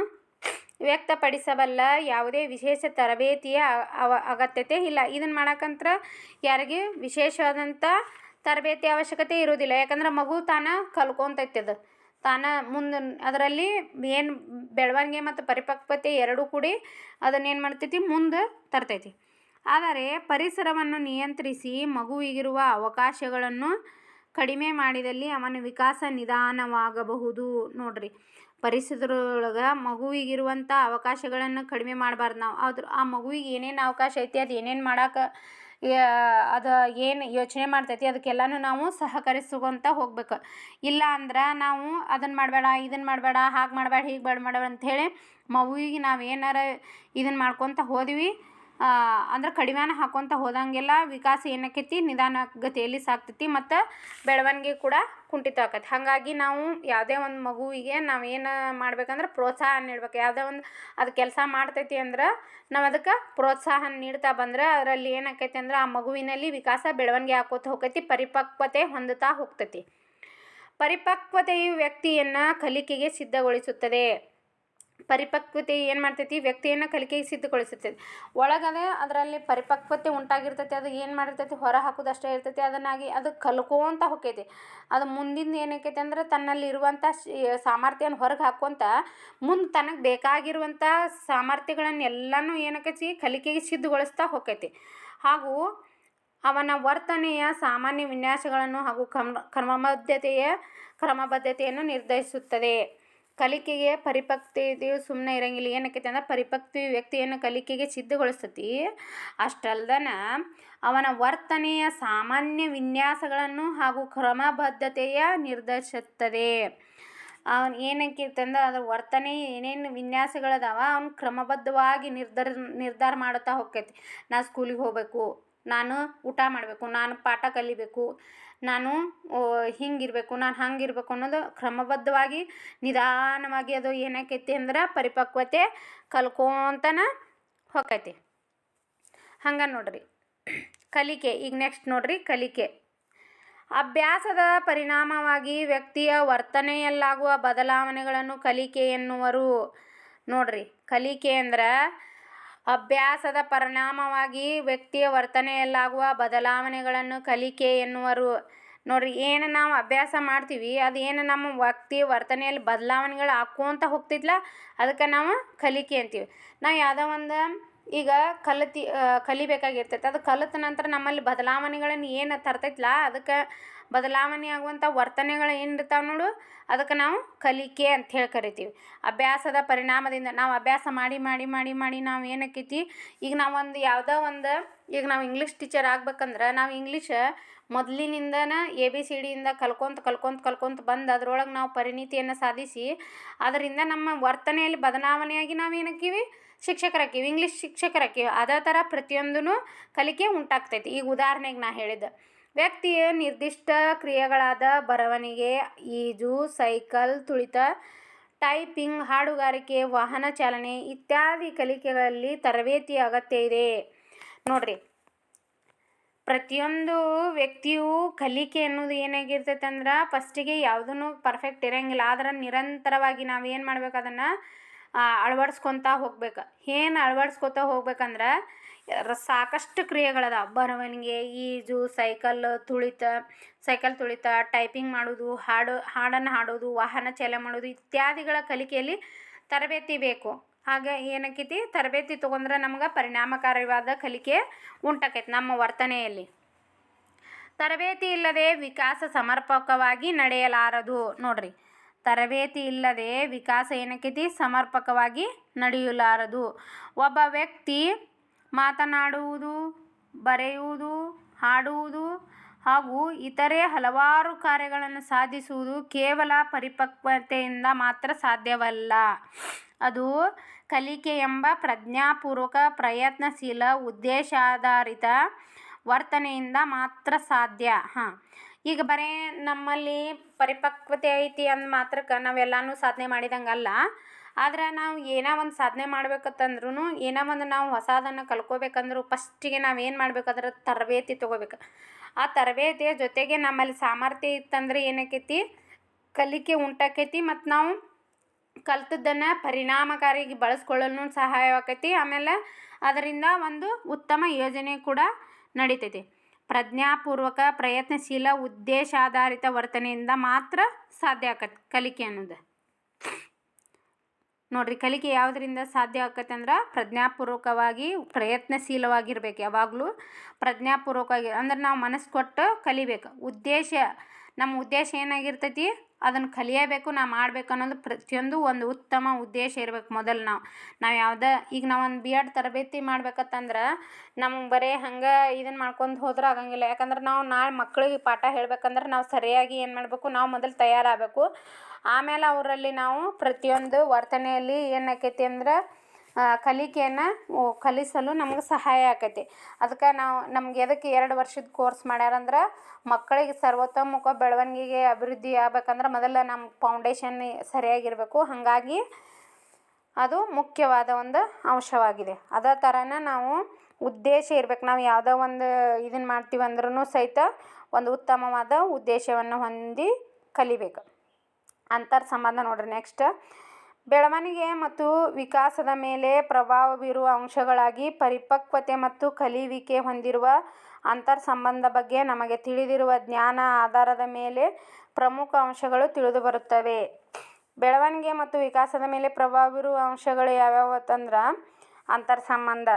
ವ್ಯಕ್ತಪಡಿಸಬಲ್ಲ ಯಾವುದೇ ವಿಶೇಷ ತರಬೇತಿಯ ಅವ, ಅಗತ್ಯತೆ ಇಲ್ಲ. ಇದನ್ನು ಮಾಡಕ್ಕಂತ್ರ ಯಾರಿಗೆ ವಿಶೇಷವಾದಂಥ ತರಬೇತಿ ಅವಶ್ಯಕತೆ ಇರುವುದಿಲ್ಲ. ಯಾಕಂದ್ರೆ ಮಗು ತಾನ ಕಲ್ಕೊತೈತೆ ಅದು. ತಾನ ಮುಂದೆ ಅದರಲ್ಲಿ ಏನು ಬೆಳವಣಿಗೆ ಮತ್ತು ಪರಿಪಕ್ವತೆ ಎರಡೂ ಕೂಡಿ ಅದನ್ನೇನು ಮಾಡ್ತೈತಿ? ಮುಂದೆ ತರ್ತೈತಿ. ಆದರೆ ಪರಿಸರವನ್ನು ನಿಯಂತ್ರಿಸಿ ಮಗುವಿಗಿರುವ ಅವಕಾಶಗಳನ್ನು ಕಡಿಮೆ ಮಾಡಿದಲ್ಲಿ ಅವನ ವಿಕಾಸ ನಿಧಾನವಾಗಬಹುದು. ನೋಡ್ರಿ, ಪರಿಸರದೊಳಗೆ ಮಗುವಿಗಿರುವಂಥ ಅವಕಾಶಗಳನ್ನು ಕಡಿಮೆ ಮಾಡಬಾರ್ದು ನಾವು. ಆದ್ರೂ ಆ ಮಗುವಿಗೆ ಏನೇನು ಅವಕಾಶ ಐತಿ, ಅದು ಏನೇನು ಮಾಡೋಕೆ ಅದು ಏನು ಯೋಚನೆ ಮಾಡ್ತೈತಿ, ಅದಕ್ಕೆಲ್ಲನೂ ನಾವು ಸಹಕರಿಸ್ಕೊಂತ ಹೋಗ್ಬೇಕು. ಇಲ್ಲ ಅಂದ್ರೆ ನಾವು ಅದನ್ನು ಮಾಡಬೇಡ ಇದನ್ನು ಮಾಡಬೇಡ, ಹಾಗೆ ಮಾಡಬೇಡ, ಹೀಗೆ ಬೇಡ ಮಾಡಬೇಡ ಅಂಥೇಳಿ ಮಗುವಿಗೆ ನಾವು ಏನಾರ ಇದನ್ನು ಮಾಡ್ಕೊತ ಹೋದ್ವಿ. ಅಂದ್ರೆ ಕಡಿಮೆನ ಹಾಕೊಂತ ಹೋದಂಗೆಲ್ಲ ವಿಕಾಸ ಏನಾಕೈತಿ? ನಿಧಾನಗತಿಯಲ್ಲಿ ಸಾಕ್ತೈತಿ ಮತ್ತು ಬೆಳವಣಿಗೆ ಕೂಡ ಕುಂಠಿತ ಆಕತಿ. ಹಾಗಾಗಿ ನಾವು ಯಾವುದೇ ಒಂದು ಮಗುವಿಗೆ ನಾವು ಏನು ಮಾಡ್ಬೇಕಂದ್ರೆ ಪ್ರೋತ್ಸಾಹ ನೀಡ್ಬೇಕು. ಯಾವುದೇ ಒಂದು ಅದು ಕೆಲಸ ಮಾಡ್ತೈತಿ ಅಂದ್ರೆ ನಾವು ಅದಕ್ಕೆ ಪ್ರೋತ್ಸಾಹ ನೀಡ್ತಾ ಬಂದ್ರೆ ಅದರಲ್ಲಿ ಏನಾಕೈತಿ ಅಂದ್ರೆ ಆ ಮಗುವಿನಲ್ಲಿ ವಿಕಾಸ, ಬೆಳವಣಿಗೆ ಹಾಕೋತ ಹೋಗ್ತೈತಿ ಪರಿಪಕ್ವತೆ ಹೊಂದುತ್ತಾ ಹೋಗ್ತೈತಿ. ಪರಿಪಕ್ವತೆಯು ವ್ಯಕ್ತಿಯನ್ನು ಕಲಿಕೆಗೆ ಸಿದ್ಧಗೊಳಿಸುತ್ತದೆ. ಪರಿಪಕ್ವತೆ ಏನು ಮಾಡ್ತೈತಿ, ವ್ಯಕ್ತಿಯನ್ನು ಕಲಿಕೆಗೆ ಸಿದ್ಧಗೊಳಿಸುತ್ತದೆ ಒಳಗದೆ ಅದರಲ್ಲಿ ಪರಿಪಕ್ವತೆ ಉಂಟಾಗಿರ್ತೈತಿ, ಅದು ಏನು ಮಾಡಿರ್ತೈತಿ, ಹೊರ ಹಾಕೋದಷ್ಟೇ ಇರ್ತೈತಿ, ಅದನ್ನಾಗಿ ಅದು ಕಲ್ಕೋತ ಹೊಕ್ಕೈತಿ. ಅದು ಮುಂದಿಂದ ಏನಾಕೈತಿ ಅಂದ್ರೆ ತನ್ನಲ್ಲಿರುವಂಥ ಸಾಮರ್ಥ್ಯನ ಹೊರಗೆ ಹಾಕ್ಕೊಂತ ಮುಂದೆ ತನಗೆ ಬೇಕಾಗಿರುವಂಥ ಸಾಮರ್ಥ್ಯಗಳನ್ನೆಲ್ಲನೂ ಏನಾಕೈತಿ ಕಲಿಕೆಗೆ ಸಿದ್ಧಗೊಳಿಸ್ತಾ ಹೊಕ್ಕೈತಿ. ಹಾಗೂ ಅವನ ವರ್ತನೆಯ ಸಾಮಾನ್ಯ ವಿನ್ಯಾಸಗಳನ್ನು ಹಾಗೂ ಕ್ರಮ, ಕ್ರಮಬದ್ಧತೆಯ, ಕ್ರಮಬದ್ಧತೆಯನ್ನು ನಿರ್ಧರಿಸುತ್ತದೆ. ಕಲಿಕೆಗೆ ಪರಿಪಕ್ವತೆಯು ಸುಮ್ಮನೆ ಇರಂಗಿಲ್ಲ. ಏನಕ್ಕೈತೆ ಅಂದ್ರೆ ಪರಿಪಕ್ವ ವ್ಯಕ್ತಿಯನ್ನು ಕಲಿಕೆಗೆ ಸಿದ್ಧಗೊಳಿಸ್ತತಿ. ಅಷ್ಟಲ್ದನ ಅವನ ವರ್ತನೆಯ ಸಾಮಾನ್ಯ ವಿನ್ಯಾಸಗಳನ್ನು ಹಾಗೂ ಕ್ರಮಬದ್ಧತೆಯ ನಿರ್ಧರಿಸುತ್ತದೆ. ಅವನು ಏನಕ್ಕಿರ್ತಂದ್ರೆ ಅದ್ರ ವರ್ತನೆ ಏನೇನು ವಿನ್ಯಾಸಗಳದಾವ ಅವ್ನು ಕ್ರಮಬದ್ಧವಾಗಿ ನಿರ್ಧಾರ ನಿರ್ಧಾರ ಮಾಡುತ್ತಾ ಹೋಗ್ತೈತಿ. ನಾ ಸ್ಕೂಲಿಗೆ ಹೋಗಬೇಕು, ನಾನು ಊಟ ಮಾಡಬೇಕು, ನಾನು ಪಾಠ ಕಲಿಬೇಕು ನಾನು ಹಿಂಗಿರಬೇಕು, ನಾನು ಹಂಗಿರ್ಬೇಕು ಅನ್ನೋದು ಕ್ರಮಬದ್ಧವಾಗಿ ನಿಧಾನವಾಗಿ ಅದು ಏನಾಕೈತಿ ಅಂದ್ರೆ ಪರಿಪಕ್ವತೆ ಕಲ್ಕೊತನ ಹೊಕ್ಕೈತಿ ಹಂಗೆ ನೋಡ್ರಿ. ಕಲಿಕೆ, ಈಗ ನೆಕ್ಸ್ಟ್ ನೋಡ್ರಿ ಕಲಿಕೆ. ಅಭ್ಯಾಸದ ಪರಿಣಾಮವಾಗಿ ವ್ಯಕ್ತಿಯ ವರ್ತನೆಯಲ್ಲಾಗುವ ಬದಲಾವಣೆಗಳನ್ನು ಕಲಿಕೆ ಎನ್ನುವರು. ನೋಡ್ರಿ, ಕಲಿಕೆ ಅಂದ್ರೆ ಅಭ್ಯಾಸದ ಪರಿಣಾಮವಾಗಿ ವ್ಯಕ್ತಿಯ ವರ್ತನೆಯಲ್ಲಾಗುವ ಬದಲಾವಣೆಗಳನ್ನು ಕಲಿಕೆ ಎನ್ನುವರು. ನೋಡ್ರಿ, ಏನು ನಾವು ಅಭ್ಯಾಸ ಮಾಡ್ತೀವಿ, ಅದು ಏನು ನಮ್ಮ ವ್ಯಕ್ತಿ ವರ್ತನೆಯಲ್ಲಿ ಬದಲಾವಣೆಗಳು ಆಕ್ಕೋಂತ ಹೋಗ್ತಿದ್ಲ ಅದಕ್ಕೆ ನಾವು ಕಲಿಕೆ ಅಂತೀವಿ. ನಾವು ಯಾವುದೋ ಒಂದು ಈಗ ಕಲಿತಿ ಕಲಿಬೇಕಾಗಿರ್ತೈತೆ, ಅದು ಕಲಿತ ನಂತರ ನಮ್ಮಲ್ಲಿ ಬದಲಾವಣೆಗಳನ್ನು ಏನು ತರ್ತೈತ್ಲ ಅದಕ್ಕೆ ಬದಲಾವಣೆ ಆಗುವಂಥ ವರ್ತನೆಗಳು ಏನು ಇರ್ತಾವೆ ನೋಡು? ಅದಕ್ಕೆ ನಾವು ಕಲಿಕೆ ಅಂತ ಹೇಳಿ ಕರಿತೀವಿ. ಅಭ್ಯಾಸದ ಪರಿಣಾಮದಿಂದ ನಾವು ಅಭ್ಯಾಸ ಮಾಡಿ ಮಾಡಿ ಮಾಡಿ ಮಾಡಿ ನಾವು ಏನಾಕೈತಿ ಈಗ ನಾವು ಒಂದು ಯಾವುದೋ ಒಂದು, ಈಗ ನಾವು ಇಂಗ್ಲೀಷ್ ಟೀಚರ್ ಆಗ್ಬೇಕಂದ್ರೆ ನಾವು ಇಂಗ್ಲೀಷ ಮೊದಲಿನಿಂದನ ಎ ಬಿ ಸಿ ಡಿಯಿಂದ ಕಲ್ಕೊಂತ ಕಲ್ಕೊಂತ ಕಲ್ಕೊಂತ ಬಂದು ಅದರೊಳಗೆ ನಾವು ಪರಿಣಿತಿಯನ್ನು ಸಾಧಿಸಿ ಅದರಿಂದ ನಮ್ಮ ವರ್ತನೆಯಲ್ಲಿ ಬದಲಾವಣೆಯಾಗಿ ನಾವು ಏನಾಕ್ಕೀವಿ? ಶಿಕ್ಷಕರಾಕೀವಿ ಇಂಗ್ಲೀಷ್ ಶಿಕ್ಷಕರಾಕೀವಿ ಅದೇ ಥರ ಪ್ರತಿಯೊಂದೂ ಕಲಿಕೆ ಉಂಟಾಗ್ತೈತಿ. ಈಗ ಉದಾಹರಣೆಗೆ ನಾ ಹೇಳಿದೆ ವ್ಯಕ್ತಿಯ ನಿರ್ದಿಷ್ಟ ಕ್ರಿಯೆಗಳಾದ ಬರವಣಿಗೆ, ಈಜು, ಸೈಕಲ್, ತುಳಿತ, ಟೈಪಿಂಗ್, ಹಾಡುಗಾರಿಕೆ, ವಾಹನ ಚಾಲನೆ ಇತ್ಯಾದಿ ಕಲಿಕೆಗಳಲ್ಲಿ ತರಬೇತಿ ಅಗತ್ಯ ಇದೆ. ನೋಡ್ರಿ, ಪ್ರತಿಯೊಂದು ವ್ಯಕ್ತಿಯು ಕಲಿಕೆ ಅನ್ನೋದು ಏನಾಗಿರ್ತೈತೆ ಅಂದ್ರೆ ಫಸ್ಟಿಗೆ ಯಾವುದೂ ಪರ್ಫೆಕ್ಟ್ ಇರಂಗಿಲ್ಲ, ಆದ್ರೆ ನಿರಂತರವಾಗಿ ನಾವು ಏನು ಮಾಡ್ಬೇಕು ಅದನ್ನು ಅಳವಡಿಸ್ಕೊತಾ ಹೋಗ್ಬೇಕು. ಏನು ಅಳವಡಿಸ್ಕೊತಾ ಹೋಗ್ಬೇಕಂದ್ರೆ ಸಾಕಷ್ಟು ಕ್ರಿಯೆಗಳದಾವ ಬರವಣಿಗೆ ಈಜು ಸೈಕಲ್ ತುಳಿತ ಸೈಕಲ್ ತುಳಿತ ಟೈಪಿಂಗ್ ಮಾಡೋದು, ಹಾಡು, ಹಾಡನ್ನು ಹಾಡೋದು, ವಾಹನ ಚಾಲನೆ ಮಾಡೋದು ಇತ್ಯಾದಿಗಳ ಕಲಿಕೆಯಲ್ಲಿ ತರಬೇತಿ ಬೇಕು. ಹಾಗೆ ಏನಾಕೈತಿ? ತರಬೇತಿ ತೊಗೊಂಡ್ರೆ ನಮ್ಗೆ ಪರಿಣಾಮಕಾರಿಯಾದ ಕಲಿಕೆ ಉಂಟಾಕೈತಿ ನಮ್ಮ ವರ್ತನೆಯಲ್ಲಿ. ತರಬೇತಿ ಇಲ್ಲದೆ ವಿಕಾಸ ಸಮರ್ಪಕವಾಗಿ ನಡೆಯಲಾರದು ನೋಡ್ರಿ. ತರಬೇತಿ ಇಲ್ಲದೆ ವಿಕಾಸ ಏನಾಕೈತಿ? ಸಮರ್ಪಕವಾಗಿ ನಡೆಯಲಾರದು. ಒಬ್ಬ ವ್ಯಕ್ತಿ ಮಾತನಾಡುವುದು, ಬರೆಯುವುದು, ಹಾಡುವುದು ಹಾಗೂ ಇತರೆ ಹಲವಾರು ಕಾರ್ಯಗಳನ್ನು ಸಾಧಿಸುವುದು ಕೇವಲ ಪರಿಪಕ್ವತೆಯಿಂದ ಮಾತ್ರ ಸಾಧ್ಯವಲ್ಲ. ಅದು ಕಲಿಕೆ ಎಂಬ ಪ್ರಜ್ಞಾಪೂರ್ವಕ ಪ್ರಯತ್ನಶೀಲ ಉದ್ದೇಶಾಧಾರಿತ ವರ್ತನೆಯಿಂದ ಮಾತ್ರ ಸಾಧ್ಯ. ಹಾಂ. ಈಗ ಬರೀ ನಮ್ಮಲ್ಲಿ ಪರಿಪಕ್ವತೆ ಐತಿ ಅಂದ ಮಾತ್ರಕ್ಕೆ ನಾವೆಲ್ಲನೂ ಸಾಧನೆ ಮಾಡಿದಂಗಲ್ಲ. ಆದ್ರೆ ನಾವು ಏನೋ ಒಂದು ಸಾಧನೆ ಮಾಡ್ಬೇಕಂತಂದ್ರೂ ಏನೋ ಒಂದು ನಾವು ಹೊಸದನ್ನು ಕಲ್ಕೋಬೇಕಂದ್ರು ಫಸ್ಟಿಗೆ ನಾವು ಏನು ಮಾಡ್ಬೇಕಾದ್ರೆ ತರಬೇತಿ ತೊಗೋಬೇಕು. ಆ ತರಬೇತಿಯ ಜೊತೆಗೆ ನಮ್ಮಲ್ಲಿ ಸಾಮರ್ಥ್ಯ ಇತ್ತಂದ್ರೆ ಏನಾಕೈತಿ? ಕಲಿಕೆ ಉಂಟಾಕೈತಿ ಮತ್ತು ನಾವು ಕಲ್ತದ್ದನ್ನು ಪರಿಣಾಮಕಾರಿಯಾಗಿ ಬಳಸ್ಕೊಳ್ಳಲು ಸಹಾಯವಾಗೈತಿ ಆಮೇಲೆ ಅದರಿಂದ ಒಂದು ಉತ್ತಮ ಯೋಜನೆ ಕೂಡ ನಡೀತೈತಿ. ಪ್ರಜ್ಞಾಪೂರ್ವಕ, ಪ್ರಯತ್ನಶೀಲ, ಉದ್ದೇಶಾಧಾರಿತ ವರ್ತನೆಯಿಂದ ಮಾತ್ರ ಸಾಧ್ಯ ಆಕತಿ ಕಲಿಕೆ ಅನ್ನೋದು. ನೋಡ್ರಿ, ಕಲಿಕೆ ಯಾವುದರಿಂದ ಸಾಧ್ಯ ಆಗತ್ತೆ ಅಂದ್ರೆ ಪ್ರಜ್ಞಾಪೂರ್ವಕವಾಗಿ ಪ್ರಯತ್ನಶೀಲವಾಗಿರ್ಬೇಕು ಯಾವಾಗಲೂ. ಪ್ರಜ್ಞಾಪೂರ್ವಕವಾಗಿ, ಅಂದ್ರೆ ನಾವು ಮನಸ್ಸು ಕೊಟ್ಟು ಕಲಿಬೇಕು. ಉದ್ದೇಶ ನಮ್ಮ ಉದ್ದೇಶ ಏನಾಗಿರ್ತೈತಿ? ಅದನ್ನು ಕಲಿಯಬೇಕು ನಾ ಮಾಡಬೇಕು ಅನ್ನೋದು ಪ್ರತಿಯೊಂದು ಒಂದು ಉತ್ತಮ ಉದ್ದೇಶ ಇರ್ಬೇಕು ಮೊದಲು ನಾವು. ನಾವು ಯಾವುದೇ, ಈಗ ನಾವು ಒಂದು ಬಿ ಎಡ್ ತರಬೇತಿ ಮಾಡ್ಬೇಕತ್ತಂದ್ರೆ ನಮ್ಗೆ ಬರೀ ಹಂಗೆ ಇದನ್ನು ಮಾಡ್ಕೊಂಡು ಹೋದ್ರೆ ಆಗಂಗಿಲ್ಲ. ಯಾಕಂದ್ರೆ ನಾವು ನಾಳೆ ಮಕ್ಕಳಿಗೆ ಪಾಠ ಹೇಳ್ಬೇಕಂದ್ರೆ ನಾವು ಸರಿಯಾಗಿ ಏನು ಮಾಡಬೇಕು? ನಾವು ಮೊದಲು ತಯಾರಾಗಬೇಕು. ಆಮೇಲೆ ಅವರಲ್ಲಿ ನಾವು ಪ್ರತಿಯೊಂದು ವರ್ತನೆಯಲ್ಲಿ ಏನಾಕೈತಿ ಅಂದ್ರೆ ಕಲಿಕೆಯನ್ನು ಕಲಿಸಲು ನಮ್ಗೆ ಸಹಾಯ ಆಕೈತಿ. ಅದಕ್ಕೆ ನಾವು, ನಮ್ಗೆ ಎದಕ್ಕೆ ಎರಡು ವರ್ಷದ ಕೋರ್ಸ್ ಮಾಡ್ಯಾರಂದ್ರೆ, ಮಕ್ಕಳಿಗೆ ಸರ್ವತೋಮುಖ ಬೆಳವಣಿಗೆಗೆ ಅಭಿವೃದ್ಧಿ ಆಗ್ಬೇಕಂದ್ರೆ ಮೊದಲು ನಮ್ಮ ಫೌಂಡೇಶನ್ ಸರಿಯಾಗಿರಬೇಕು. ಹಾಗಾಗಿ ಅದು ಮುಖ್ಯವಾದ ಒಂದು ಅಂಶವಾಗಿದೆ. ಅದೇ ಥರನೇ ನಾವು ಉದ್ದೇಶ ಇರ್ಬೇಕು. ನಾವು ಯಾವುದೋ ಒಂದು ಇದನ್ನು ಮಾಡ್ತೀವಿ ಅಂದ್ರೂ ಸಹಿತ ಒಂದು ಉತ್ತಮವಾದ ಉದ್ದೇಶವನ್ನು ಹೊಂದಿ ಕಲಿಬೇಕು. ಅಂತರ್ ಸಂಬಂಧ ನೋಡ್ರಿ ನೆಕ್ಸ್ಟ್ ಬೆಳವಣಿಗೆ ಮತ್ತು ವಿಕಾಸದ ಮೇಲೆ ಪ್ರಭಾವ ಬೀರುವ ಅಂಶಗಳಾಗಿ ಪರಿಪಕ್ವತೆ ಮತ್ತು ಕಲಿಯುವಿಕೆ ಹೊಂದಿರುವ ಅಂತರ್ಸಂಬಂಧ ಬಗ್ಗೆ ನಮಗೆ ತಿಳಿದಿರುವ ಜ್ಞಾನ ಆಧಾರದ ಮೇಲೆ ಪ್ರಮುಖ ಅಂಶಗಳು ತಿಳಿದು ಬರುತ್ತವೆ ಬೆಳವಣಿಗೆ ಮತ್ತು ವಿಕಾಸದ ಮೇಲೆ ಪ್ರಭಾವ ಬೀರುವ ಅಂಶಗಳು ಯಾವ್ಯಾವು ಅಂತರ್ ಅಂತರ್ಸಂಬಂಧ.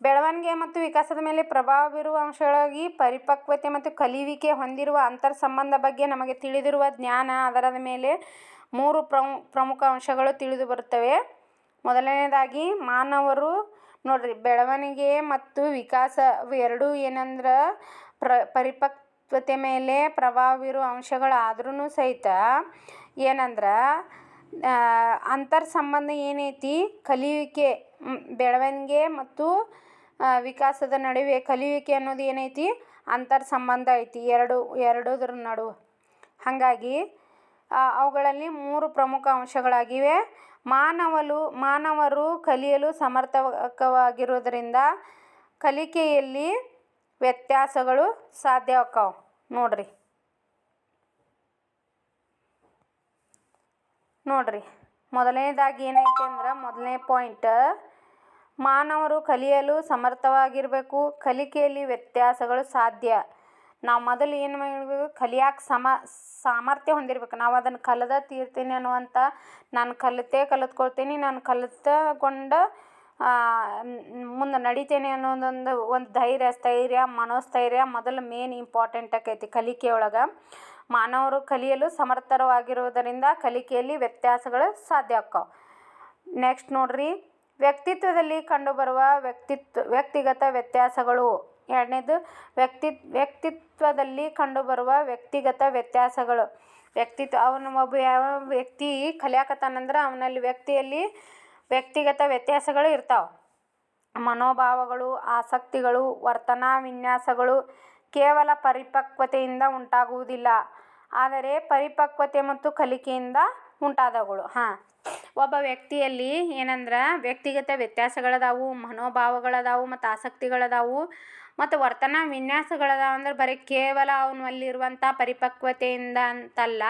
ಬೆಳವಣಿಗೆ ಮತ್ತು ವಿಕಾಸದ ಮೇಲೆ ಪ್ರಭಾವ ಬೀರುವ ಅಂಶಗಳಾಗಿ ಪರಿಪಕ್ವತೆ ಮತ್ತು ಕಲಿಯುವಿಕೆ ಹೊಂದಿರುವ ಅಂತರ್ಸಂಬಂಧ ಬಗ್ಗೆ ನಮಗೆ ತಿಳಿದಿರುವ ಜ್ಞಾನ ಆಧಾರದ ಮೇಲೆ ಮೂರು ಪ್ರಮುಖ ಅಂಶಗಳು ತಿಳಿದು ಬರುತ್ತವೆ. ಮೊದಲನೇದಾಗಿ, ಮಾನವರು, ನೋಡ್ರಿ, ಬೆಳವಣಿಗೆ ಮತ್ತು ವಿಕಾಸ ಎರಡೂ ಏನಂದ್ರೆ ಪ್ರ, ಪರಿಪಕ್ವತೆ ಮೇಲೆ ಪ್ರಭಾವ ಬೀರುವ ಅಂಶಗಳಾದ್ರೂ ಸಹಿತ ಏನಂದ್ರ ಅಂತರ್ಸಂಬಂಧ ಏನೈತಿ ಕಲಿಯುವಿಕೆ ಬೆಳವಣಿಗೆ ಮತ್ತು ವಿಕಾಸದ ನಡುವೆ ಕಲಿಯುವಿಕೆ ಅನ್ನೋದು ಏನೈತಿ ಅಂತರ್ಸಂಬಂಧ ಐತಿ ಎರಡು, ಎರಡುದ್ರ ನಡುವೆ. ಹಾಗಾಗಿ ಅವುಗಳಲ್ಲಿ ಮೂರು ಪ್ರಮುಖ ಅಂಶಗಳಾಗಿವೆ. ಮಾನವಲು, ಮಾನವರು ಕಲಿಯಲು ಸಮರ್ಥವಾಗಿರುವುದರಿಂದ ಕಲಿಕೆಯಲ್ಲಿ ವ್ಯತ್ಯಾಸಗಳು ಸಾಧ್ಯವಾಗ್ತಾವ ನೋಡ್ರಿ. ನೋಡ್ರಿ ಮೊದಲನೇದಾಗಿ ಏನೈತೆ ಅಂದ್ರೆ ಮೊದಲನೇ ಪಾಯಿಂಟ್ ಮಾನವರು ಕಲಿಯಲು ಸಮರ್ಥವಾಗಿರಬೇಕು. ಕಲಿಕೆಯಲ್ಲಿ ವ್ಯತ್ಯಾಸಗಳು ಸಾಧ್ಯ. ನಾವು ಮೊದಲು ಏನು ಮಾಡಬೇಕು ಕಲಿಯಾಕೆ ಸಮ, ಸಾಮರ್ಥ್ಯ ಹೊಂದಿರ್ಬೇಕು. ನಾವು ಅದನ್ನು ಕಲದ ತೀರ್ತೀನಿ ಅನ್ನುವಂಥ ನಾನು ಕಲಿತೇ ಕಲಿತ್ಕೊಳ್ತೀನಿ ನಾನು ಕಲಿತುಕೊಂಡ ಮುಂದೆ ನಡಿತೇನೆ ಅನ್ನೋದೊಂದು ಒಂದು ಧೈರ್ಯ, ಸ್ಥೈರ್ಯ, ಮನೋಸ್ಥೈರ್ಯ ಮೊದಲು ಮೇನ್ ಇಂಪಾರ್ಟೆಂಟ್ ಆಕೈತಿ ಕಲಿಕೆ ಒಳಗೆ. ಮಾನವರು ಕಲಿಯಲು ಸಮರ್ಥವಾಗಿರುವುದರಿಂದ ಕಲಿಕೆಯಲ್ಲಿ ವ್ಯತ್ಯಾಸಗಳು ಸಾಧ್ಯ ಆಕ್ಕಾವ. ನೆಕ್ಸ್ಟ್ ನೋಡ್ರಿ ವ್ಯಕ್ತಿತ್ವದಲ್ಲಿ ಕಂಡುಬರುವ ವ್ಯಕ್ತಿತ್ವ ವ್ಯಕ್ತಿಗತ ವ್ಯತ್ಯಾಸಗಳು. ಎರಡನೇದು ವ್ಯಕ್ತಿತ್ವದಲ್ಲಿ ಕಂಡುಬರುವ ವ್ಯಕ್ತಿಗತ ವ್ಯತ್ಯಾಸಗಳು. ವ್ಯಕ್ತಿತ್ವ ಅವನು ಒಬ್ಬ ಯಾವ ವ್ಯಕ್ತಿ ಕಲಿಯಾಕತ್ತಾನಂದ್ರೆ ಅವನಲ್ಲಿ ವ್ಯಕ್ತಿಯಲ್ಲಿ ವ್ಯಕ್ತಿಗತ ವ್ಯತ್ಯಾಸಗಳು ಇರ್ತಾವೆ ಮನೋಭಾವಗಳು, ಆಸಕ್ತಿಗಳು, ವರ್ತನಾ ವಿನ್ಯಾಸಗಳು ಕೇವಲ ಪರಿಪಕ್ವತೆಯಿಂದ ಉಂಟಾಗುವುದಿಲ್ಲ. ಆದರೆ ಪರಿಪಕ್ವತೆ ಮತ್ತು ಕಲಿಕೆಯಿಂದ ಉಂಟಾದವುಗಳು. ಹಾಂ ಒಬ್ಬ ವ್ಯಕ್ತಿಯಲ್ಲಿ ಏನಂದ್ರೆ ವ್ಯಕ್ತಿಗತ ವ್ಯತ್ಯಾಸಗಳದಾವು, ಮನೋಭಾವಗಳದಾವು ಮತ್ತು ಆಸಕ್ತಿಗಳದಾವು ಮತ್ತು ವರ್ತನಾ ವಿನ್ಯಾಸಗಳದಾವಂದ್ರ ಬರೀ ಕೇವಲ ಅವನಲ್ಲಿರುವಂಥ ಪರಿಪಕ್ವತೆಯಿಂದ ಅಂತಲ್ಲ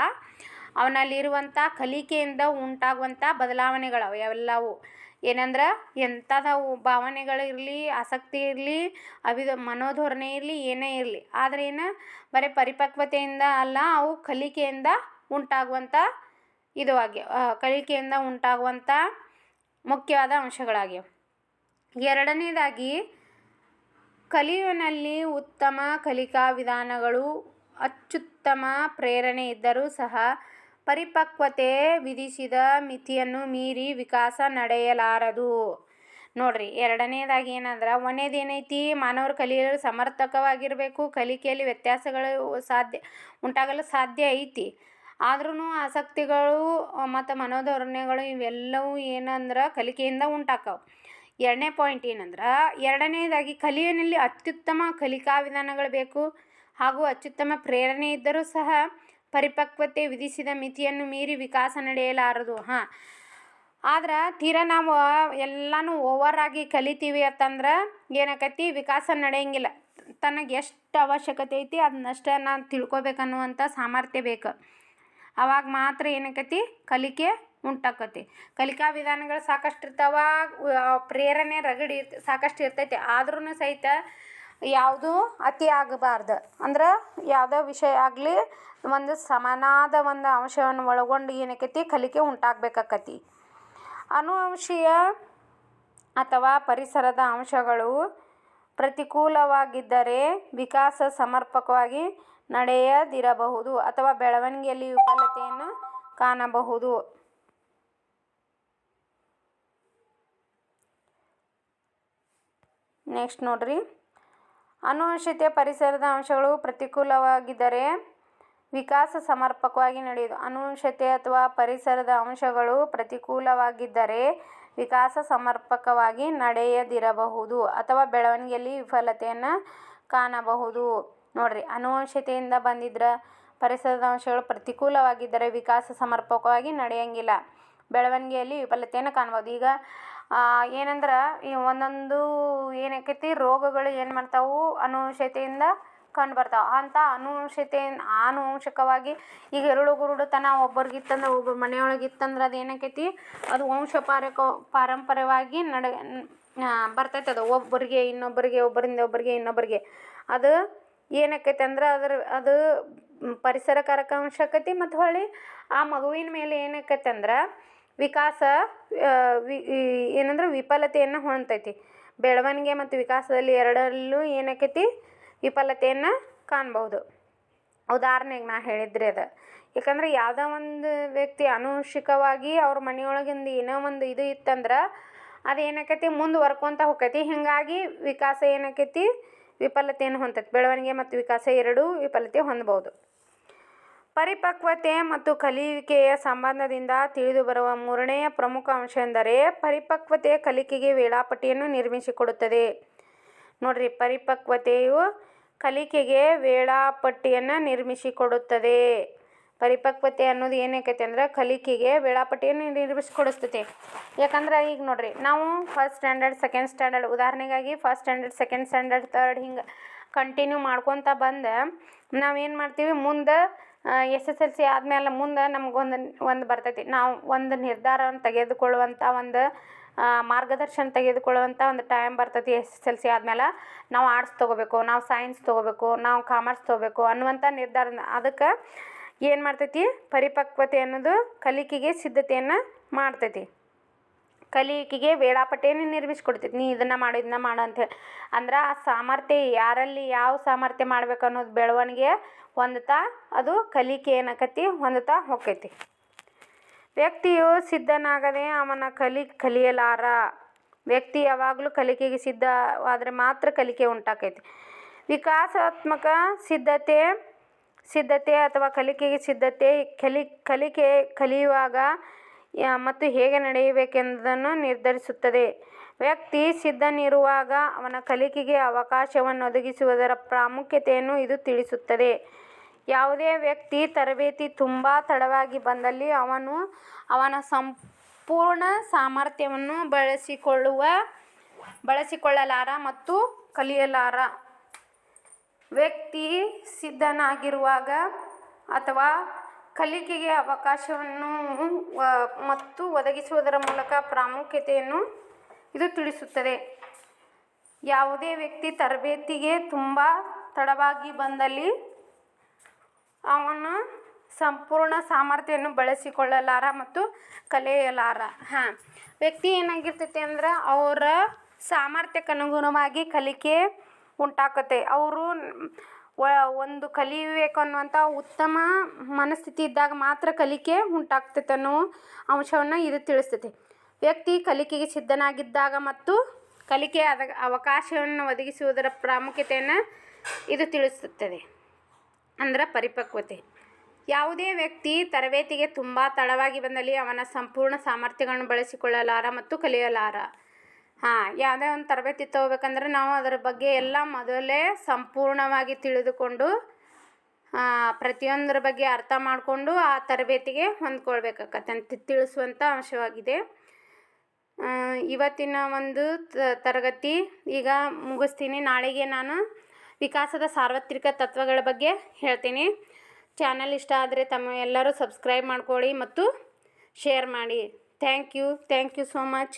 ಅವನಲ್ಲಿರುವಂಥ ಕಲಿಕೆಯಿಂದ ಉಂಟಾಗುವಂಥ ಬದಲಾವಣೆಗಳವು ಎಲ್ಲವೂ. ಏನಂದ್ರ ಎಂಥದವು ಭಾವನೆಗಳಿರಲಿ, ಆಸಕ್ತಿ ಇರಲಿ, ಅವಿದ ಮನೋಧೋರಣೆ ಇರಲಿ ಏನೇ ಇರಲಿ ಆದರೆ ಏನು ಬರೀ ಪರಿಪಕ್ವತೆಯಿಂದ ಅಲ್ಲ ಅವು ಕಲಿಕೆಯಿಂದ ಉಂಟಾಗುವಂಥ ಇದು ಆಗ್ಯ ಕಲಿಕೆಯಿಂದ ಉಂಟಾಗುವಂಥ ಮುಖ್ಯವಾದ ಅಂಶಗಳಾಗ್ಯಾವ. ಎರಡನೇದಾಗಿ ಕಲಿಯುವನಲ್ಲಿ ಉತ್ತಮ ಕಲಿಕಾ ವಿಧಾನಗಳು, ಅತ್ಯುತ್ತಮ ಪ್ರೇರಣೆ ಇದ್ದರೂ ಸಹ ಪರಿಪಕ್ವತೆ ವಿಧಿಸಿದ ಮಿತಿಯನ್ನು ಮೀರಿ ವಿಕಾಸ ನಡೆಯಲಾರದು. ನೋಡ್ರಿ, ಎರಡನೇದಾಗಿ ಏನಂದ್ರೆ ಒಂದೇದು ಏನೈತಿ ಮಾನವರು ಕಲಿಯಲು ಸಮರ್ಥಕವಾಗಿರಬೇಕು ಕಲಿಕೆಯಲ್ಲಿ ವ್ಯತ್ಯಾಸಗಳು ಸಾಧ್ಯ, ಉಂಟಾಗಲು ಸಾಧ್ಯ ಐತಿ. ಆದ್ರೂ ಆಸಕ್ತಿಗಳು ಮತ್ತು ಮನೋಧೋರಣೆಗಳು ಇವೆಲ್ಲವೂ ಏನಂದ್ರ ಕಲಿಕೆಯಿಂದ ಉಂಟಾಕವು ಎರಡನೇ ಪಾಯಿಂಟ್ ಏನಂದ್ರ, ಎರಡನೇದಾಗಿ ಕಲಿಯಲ್ಲಿ ಅತ್ಯುತ್ತಮ ಕಲಿಕಾ ವಿಧಾನಗಳು ಬೇಕು ಹಾಗೂ ಅತ್ಯುತ್ತಮ ಪ್ರೇರಣೆ ಇದ್ದರೂ ಸಹ ಪರಿಪಕ್ವತೆ ವಿಧಿಸಿದ ಮಿತಿಯನ್ನು ಮೀರಿ ವಿಕಾಸ ನಡೆಯಲಾರದು. ಹಾಂ ಆದ್ರೆ ತೀರಾ ನಾವು ಎಲ್ಲಾನು ಓವರ್ ಆಗಿ ಕಲಿತೀವಿ ಅಂತಂದ್ರೆ ಏನಾಕೈತಿ ವಿಕಾಸ ನಡೆಯಂಗಿಲ್ಲ. ತನಗೆ ಎಷ್ಟು ಅವಶ್ಯಕತೆ ಐತಿ ಅದನ್ನಷ್ಟೇ ನಾನು ತಿಳ್ಕೊಬೇಕನ್ನುವಂಥ ಸಾಮರ್ಥ್ಯ ಬೇಕು. ಅವಾಗ ಮಾತ್ರ ಏನಾಕೈತಿ ಕಲಿಕೆ ಉಂಟಾಕತಿ ಕಲಿಕಾ ವಿಧಾನಗಳು ಸಾಕಷ್ಟು ಇರ್ತಾವ ಪ್ರೇರಣೆ ರಗಡಿ ಸಾಕಷ್ಟು ಇರ್ತೈತಿ. ಆದ್ರೂ ಸಹಿತ ಯಾವುದೂ ಅತಿ ಆಗಬಾರ್ದು. ಅಂದ್ರೆ ಯಾವುದೇ ವಿಷಯ ಆಗಲಿ ಒಂದು ಸಮನಾದ ಒಂದು ಅಂಶವನ್ನು ಒಳಗೊಂಡು ಏನಾಕೈತಿ ಕಲಿಕೆ ಉಂಟಾಗಬೇಕಾಕತಿ ಅನುವಂಶೀಯ ಅಥವಾ ಪರಿಸರದ ಅಂಶಗಳು ಪ್ರತಿಕೂಲವಾಗಿದ್ದರೆ ವಿಕಾಸ ಸಮರ್ಪಕವಾಗಿ ನಡೆಯದಿರಬಹುದು ಅಥವಾ ಬೆಳವಣಿಗೆಯಲ್ಲಿ ವಿಫಲತೆಯನ್ನು ಕಾಣಬಹುದು. ನೆಕ್ಸ್ಟ್ ನೋಡ್ರಿ ಅನುವಂಶೀಯ ಪರಿಸರದ ಅಂಶಗಳು ಪ್ರತಿಕೂಲವಾಗಿದ್ದರೆ ವಿಕಾಸ ಸಮರ್ಪಕವಾಗಿ ನಡೆಯುವುದು. ಅನುವಂಶೀಯ ಅಥವಾ ಪರಿಸರದ ಅಂಶಗಳು ಪ್ರತಿಕೂಲವಾಗಿದ್ದರೆ ವಿಕಾಸ ಸಮರ್ಪಕವಾಗಿ ನಡೆಯದಿರಬಹುದು ಅಥವಾ ಬೆಳವಣಿಗೆಯಲ್ಲಿ ವಿಫಲತೆಯನ್ನು ಕಾಣಬಹುದು. ನೋಡ್ರಿ, ಅನುವಂಶತೆಯಿಂದ ಬಂದಿದ್ರ ಪರಿಸರದ ಅಂಶಗಳು ಪ್ರತಿಕೂಲವಾಗಿದ್ದರೆ ವಿಕಾಸ ಸಮರ್ಪಕವಾಗಿ ನಡೆಯಂಗಿಲ್ಲ. ಬೆಳವಣಿಗೆಯಲ್ಲಿ ವಿಫಲತೆಯನ್ನು ಕಾಣಬಹುದು. ಈಗ ಏನಂದ್ರ ಈ ಒಂದೊಂದು ಏನಾಕೈತಿ ರೋಗಗಳು ಏನು ಮಾಡ್ತಾವು? ಅನುವಂಶತೆಯಿಂದ ಕಂಡು ಬರ್ತಾವೆ. ಅಂಥ ಅನುವಂಶತೆ ಆನುವಂಶಿಕವಾಗಿ ಈಗ ಎರುಳು ಗುರುಡುತನ ಒಬ್ಬರಿಗಿತ್ತಂದ್ರೆ ಒಬ್ಬರ ಮನೆಯೊಳಗೆ ಇತ್ತಂದ್ರೆ ಅದು ಏನಾಕೈತಿ? ಅದು ವಂಶ ಪಾರಕ ಪಾರಂಪರ್ಯವಾಗಿ ನಡೆ ಬರ್ತೈತೆ ಅದು. ಒಬ್ಬರಿಗೆ ಇನ್ನೊಬ್ಬರಿಗೆ, ಒಬ್ಬರಿಂದ ಒಬ್ಬರಿಗೆ ಇನ್ನೊಬ್ಬರಿಗೆ. ಅದು ಏನಾಕೈತೆ ಅಂದ್ರೆ ಅದ್ರ, ಅದು ಪರಿಸರಕಾರಕ ಅಂಶ ಆಕೈತಿ ಮತ್ತು ಹೊಳ್ಳಿ ಆ ಮಗುವಿನ ಮೇಲೆ ಏನಾಕೈತೆ ಅಂದ್ರೆ ವಿಕಾಸ ವಿ ಏನಂದ್ರೆ ವಿಫಲತೆಯನ್ನು ಹೊಂದ್ತೈತಿ. ಬೆಳವಣಿಗೆ ಮತ್ತು ವಿಕಾಸದಲ್ಲಿ ಎರಡರಲ್ಲೂ ಏನಾಕೈತಿ? ವಿಫಲತೆಯನ್ನು ಕಾಣ್ಬೋದು ಉದಾಹರ್ಣೆಗೆ ನಾ ಹೇಳಿದ್ರೆ ಅದು. ಯಾಕಂದ್ರೆ ಯಾವುದೋ ಒಂದು ವ್ಯಕ್ತಿ ಅನುಷಿಕವಾಗಿ ಅವ್ರ ಮನೆಯೊಳಗಿಂದ ಏನೋ ಒಂದು ಇದು ಇತ್ತಂದ್ರೆ ಅದು ಏನಾಕೈತಿ? ಮುಂದುವರ್ಕೊತ ಹೋಕೈತಿ. ಹೀಗಾಗಿ ವಿಕಾಸ ಏನಾಕೈತಿ? ವಿಫಲತೆಯನ್ನು ಹೊಂದೈತಿ ಬೆಳವಣಿಗೆ ಮತ್ತು ವಿಕಾಸ ಎರಡೂ ವಿಫಲತೆ ಹೊಂದ್ಬೋದು ಪರಿಪಕ್ವತೆ ಮತ್ತು ಕಲಿಕೆಯ ಸಂಬಂಧದಿಂದ ತಿಳಿದುಬರುವ ಮೂರನೆಯ ಪ್ರಮುಖ ಅಂಶ ಎಂದರೆ ಪರಿಪಕ್ವತೆ ಕಲಿಕೆಗೆ ವೇಳಾಪಟ್ಟಿಯನ್ನು ನಿರ್ಮಿಸಿಕೊಡುತ್ತದೆ. ನೋಡ್ರಿ, ಪರಿಪಕ್ವತೆಯು ಕಲಿಕೆಗೆ ವೇಳಾಪಟ್ಟಿಯನ್ನು ನಿರ್ಮಿಸಿಕೊಡುತ್ತದೆ. ಪರಿಪಕ್ವತೆ ಅನ್ನೋದು ಏನಾಕೈತೆ ಅಂದ್ರೆ ಕಲಿಕೆಗೆ ವೇಳಾಪಟ್ಟಿಯನ್ನು ನಿರ್ಮಿಸಿಕೊಡಿಸ್ತೈತೆ ಯಾಕಂದ್ರೆ ಈಗ ನೋಡ್ರಿ, ನಾವು ಫಸ್ಟ್ ಸ್ಟ್ಯಾಂಡರ್ಡ್ ಸೆಕೆಂಡ್ ಸ್ಟ್ಯಾಂಡರ್ಡ್ ಉದಾಹರಣೆಗಾಗಿ first standard second standard third ಹಿಂಗೆ ಕಂಟಿನ್ಯೂ ಮಾಡ್ಕೊತ ಬಂದು ನಾವೇನು ಮಾಡ್ತೀವಿ? ಮುಂದೆ ಎಸ್ ಎಸ್ ಎಲ್ ಸಿ ಆದಮೇಲೆ ಮುಂದೆ ನಮ್ಗೊಂದು ಒಂದು ಬರ್ತೈತಿ. ನಾವು ಒಂದು ನಿರ್ಧಾರವನ್ನು ತೆಗೆದುಕೊಳ್ಳುವಂಥ ಒಂದು ಮಾರ್ಗದರ್ಶನ ತೆಗೆದುಕೊಳ್ಳುವಂಥ ಒಂದು ಟೈಮ್ ಬರ್ತೈತಿ ಎಸ್ ಎಸ್ ಎಲ್ ಸಿ ಆದಮೇಲೆ. ನಾವು ಆರ್ಟ್ಸ್ ತೊಗೋಬೇಕು, ನಾವು ಸೈನ್ಸ್ ತೊಗೋಬೇಕು, ನಾವು ಕಾಮರ್ಸ್ ತೊಗೋಬೇಕು ಅನ್ನುವಂಥ ನಿರ್ಧಾರ ಅದಕ್ಕೆ ಏನು ಮಾಡ್ತೈತಿ? ಪರಿಪಕ್ವತೆ ಅನ್ನೋದು ಕಲಿಕೆಗೆ ಸಿದ್ಧತೆಯನ್ನು ಮಾಡ್ತೈತಿ. ಕಲಿಕೆಗೆ ವೇಳಾಪಟ್ಟಿಯನ್ನು ನಿರ್ಮಿಸಿಕೊಡ್ತೈತಿ ನೀ ಇದನ್ನು ಮಾಡು, ಇದನ್ನ ಮಾಡು ಅಂತೇಳಿ ಅಂದ್ರೆ ಆ ಸಾಮರ್ಥ್ಯ ಯಾರಲ್ಲಿ ಯಾವ ಸಾಮರ್ಥ್ಯ ಮಾಡ್ಬೇಕು ಅನ್ನೋದು ಬೆಳವಣಿಗೆ ಹೊಂದುತ್ತಾ ಅದು ಕಲಿಕೆ ಏನಾಕತಿ ಹೊಂದುತ್ತಾ ಹೊಕ್ಕೈತಿ. ವ್ಯಕ್ತಿಯು ಸಿದ್ಧನಾಗದೆ ಅವನ ಕಲಿ, ಕಲಿಯಲಾರ ವ್ಯಕ್ತಿ ಯಾವಾಗಲೂ ಕಲಿಕೆಗೆ ಸಿದ್ಧವಾದರೆ ಮಾತ್ರ ಕಲಿಕೆ ಉಂಟಾಕೈತಿ. ವಿಕಾಸಾತ್ಮಕ ಸಿದ್ಧತೆ ಸಿದ್ಧತೆ ಅಥವಾ ಕಲಿಕೆಗೆ ಸಿದ್ಧತೆ, ಕಲಿ, ಕಲಿಕೆ ಕಲಿಯುವಾಗ ಮತ್ತು ಹೇಗೆ ನಡೆಯಬೇಕೆಂಬುದನ್ನು ನಿರ್ಧರಿಸುತ್ತದೆ. ವ್ಯಕ್ತಿ ಸಿದ್ಧನಿರುವಾಗ ಅವನ ಕಲಿಕೆಗೆ ಅವಕಾಶವನ್ನು ಒದಗಿಸುವುದರ ಪ್ರಾಮುಖ್ಯತೆಯನ್ನು ಇದು ತಿಳಿಸುತ್ತದೆ. ಯಾವುದೇ ವ್ಯಕ್ತಿ ತರಬೇತಿ ತುಂಬ ತಡವಾಗಿ ಬಂದಲ್ಲಿ ಅವನು ಅವನ ಸಂಪೂರ್ಣ ಸಾಮರ್ಥ್ಯವನ್ನು ಬಳಸಿಕೊಳ್ಳುವ, ಬಳಸಿಕೊಳ್ಳಲಾರ ಮತ್ತು ಕಲಿಯಲಾರ. ವ್ಯಕ್ತಿ ಸಿದ್ಧನಾಗಿರುವಾಗ ಅಥವಾ ಕಲಿಕೆಗೆ ಅವಕಾಶವನ್ನು ಮತ್ತು ಒದಗಿಸುವುದರ ಮೂಲಕ ಪ್ರಾಮುಖ್ಯತೆಯನ್ನು ಇದು ತಿಳಿಸುತ್ತದೆ. ಯಾವುದೇ ವ್ಯಕ್ತಿ ತರಬೇತಿಗೆ ತುಂಬ ತಡವಾಗಿ ಬಂದಲ್ಲಿ ಅವನ ಸಂಪೂರ್ಣ ಸಾಮರ್ಥ್ಯವನ್ನು ಬಳಸಿಕೊಳ್ಳಲಾರ ಮತ್ತು ಕಲಿಯಲಾರ. ಹಾಂ, ವ್ಯಕ್ತಿ ಏನಾಗಿರ್ತೈತಿ ಅಂದ್ರೆ ಅವರ ಸಾಮರ್ಥ್ಯಕ್ಕನುಗುಣವಾಗಿ ಕಲಿಕೆ ಉಂಟಾಕತ್ತೆ. ಅವರು ಒಂದು ಕಲಿಯಬೇಕು ಅನ್ನುವಂಥ ಉತ್ತಮ ಮನಸ್ಥಿತಿ ಇದ್ದಾಗ ಮಾತ್ರ ಕಲಿಕೆ ಉಂಟಾಗ್ತೈತೆ ಅನ್ನೋ ಅಂಶವನ್ನು ಇದು ತಿಳಿಸ್ತೈತಿ. ವ್ಯಕ್ತಿ ಕಲಿಕೆಗೆ ಸಿದ್ಧನಾಗಿದ್ದಾಗ ಮತ್ತು ಕಲಿಕೆ ಅದ, ಅವಕಾಶವನ್ನು ಒದಗಿಸುವುದರ ಪ್ರಾಮುಖ್ಯತೆಯನ್ನು ಇದು ತಿಳಿಸುತ್ತದೆ ಅಂದ್ರೆ ಪರಿಪಕ್ವತೆ. ಯಾವುದೇ ವ್ಯಕ್ತಿ ತರಬೇತಿಗೆ ತುಂಬ ತಡವಾಗಿ ಬಂದಲ್ಲಿ ಅವನ ಸಂಪೂರ್ಣ ಸಾಮರ್ಥ್ಯಗಳನ್ನು ಬಳಸಿಕೊಳ್ಳಲಾರ ಮತ್ತು ಕಲಿಯಲಾರ. ಹಾಂ, ಯಾವುದೇ ಒಂದು ತರಬೇತಿ ತೊಗೋಬೇಕಂದ್ರೆ ನಾವು ಅದರ ಬಗ್ಗೆ ಎಲ್ಲ ಮೊದಲೇ ಸಂಪೂರ್ಣವಾಗಿ ತಿಳಿದುಕೊಂಡು ಪ್ರತಿಯೊಂದರ ಬಗ್ಗೆ ಅರ್ಥ ಮಾಡಿಕೊಂಡು ಆ ತರಬೇತಿಗೆ ಹೊಂದ್ಕೊಳ್ಬೇಕಾಗತ್ತೆ ಅಂತ ತಿಳಿಸುವಂಥ ಅಂಶವಾಗಿದೆ. ಇವತ್ತಿನ ಒಂದು ತರಗತಿ ಈಗ ಮುಗಿಸ್ತೀನಿ. ನಾಳೆಗೆ ನಾನು ವಿಕಾಸದ ಸಾರ್ವತ್ರಿಕ ತತ್ವಗಳ ಬಗ್ಗೆ ಹೇಳ್ತೀನಿ. ಚಾನಲ್ ಇಷ್ಟ ಆದರೆ ತಮ್ಮ ಎಲ್ಲರೂ ಸಬ್ಸ್ಕ್ರೈಬ್ ಮಾಡ್ಕೊಳ್ಳಿ ಮತ್ತು ಶೇರ್ ಮಾಡಿ. Thank you. Thank you so much.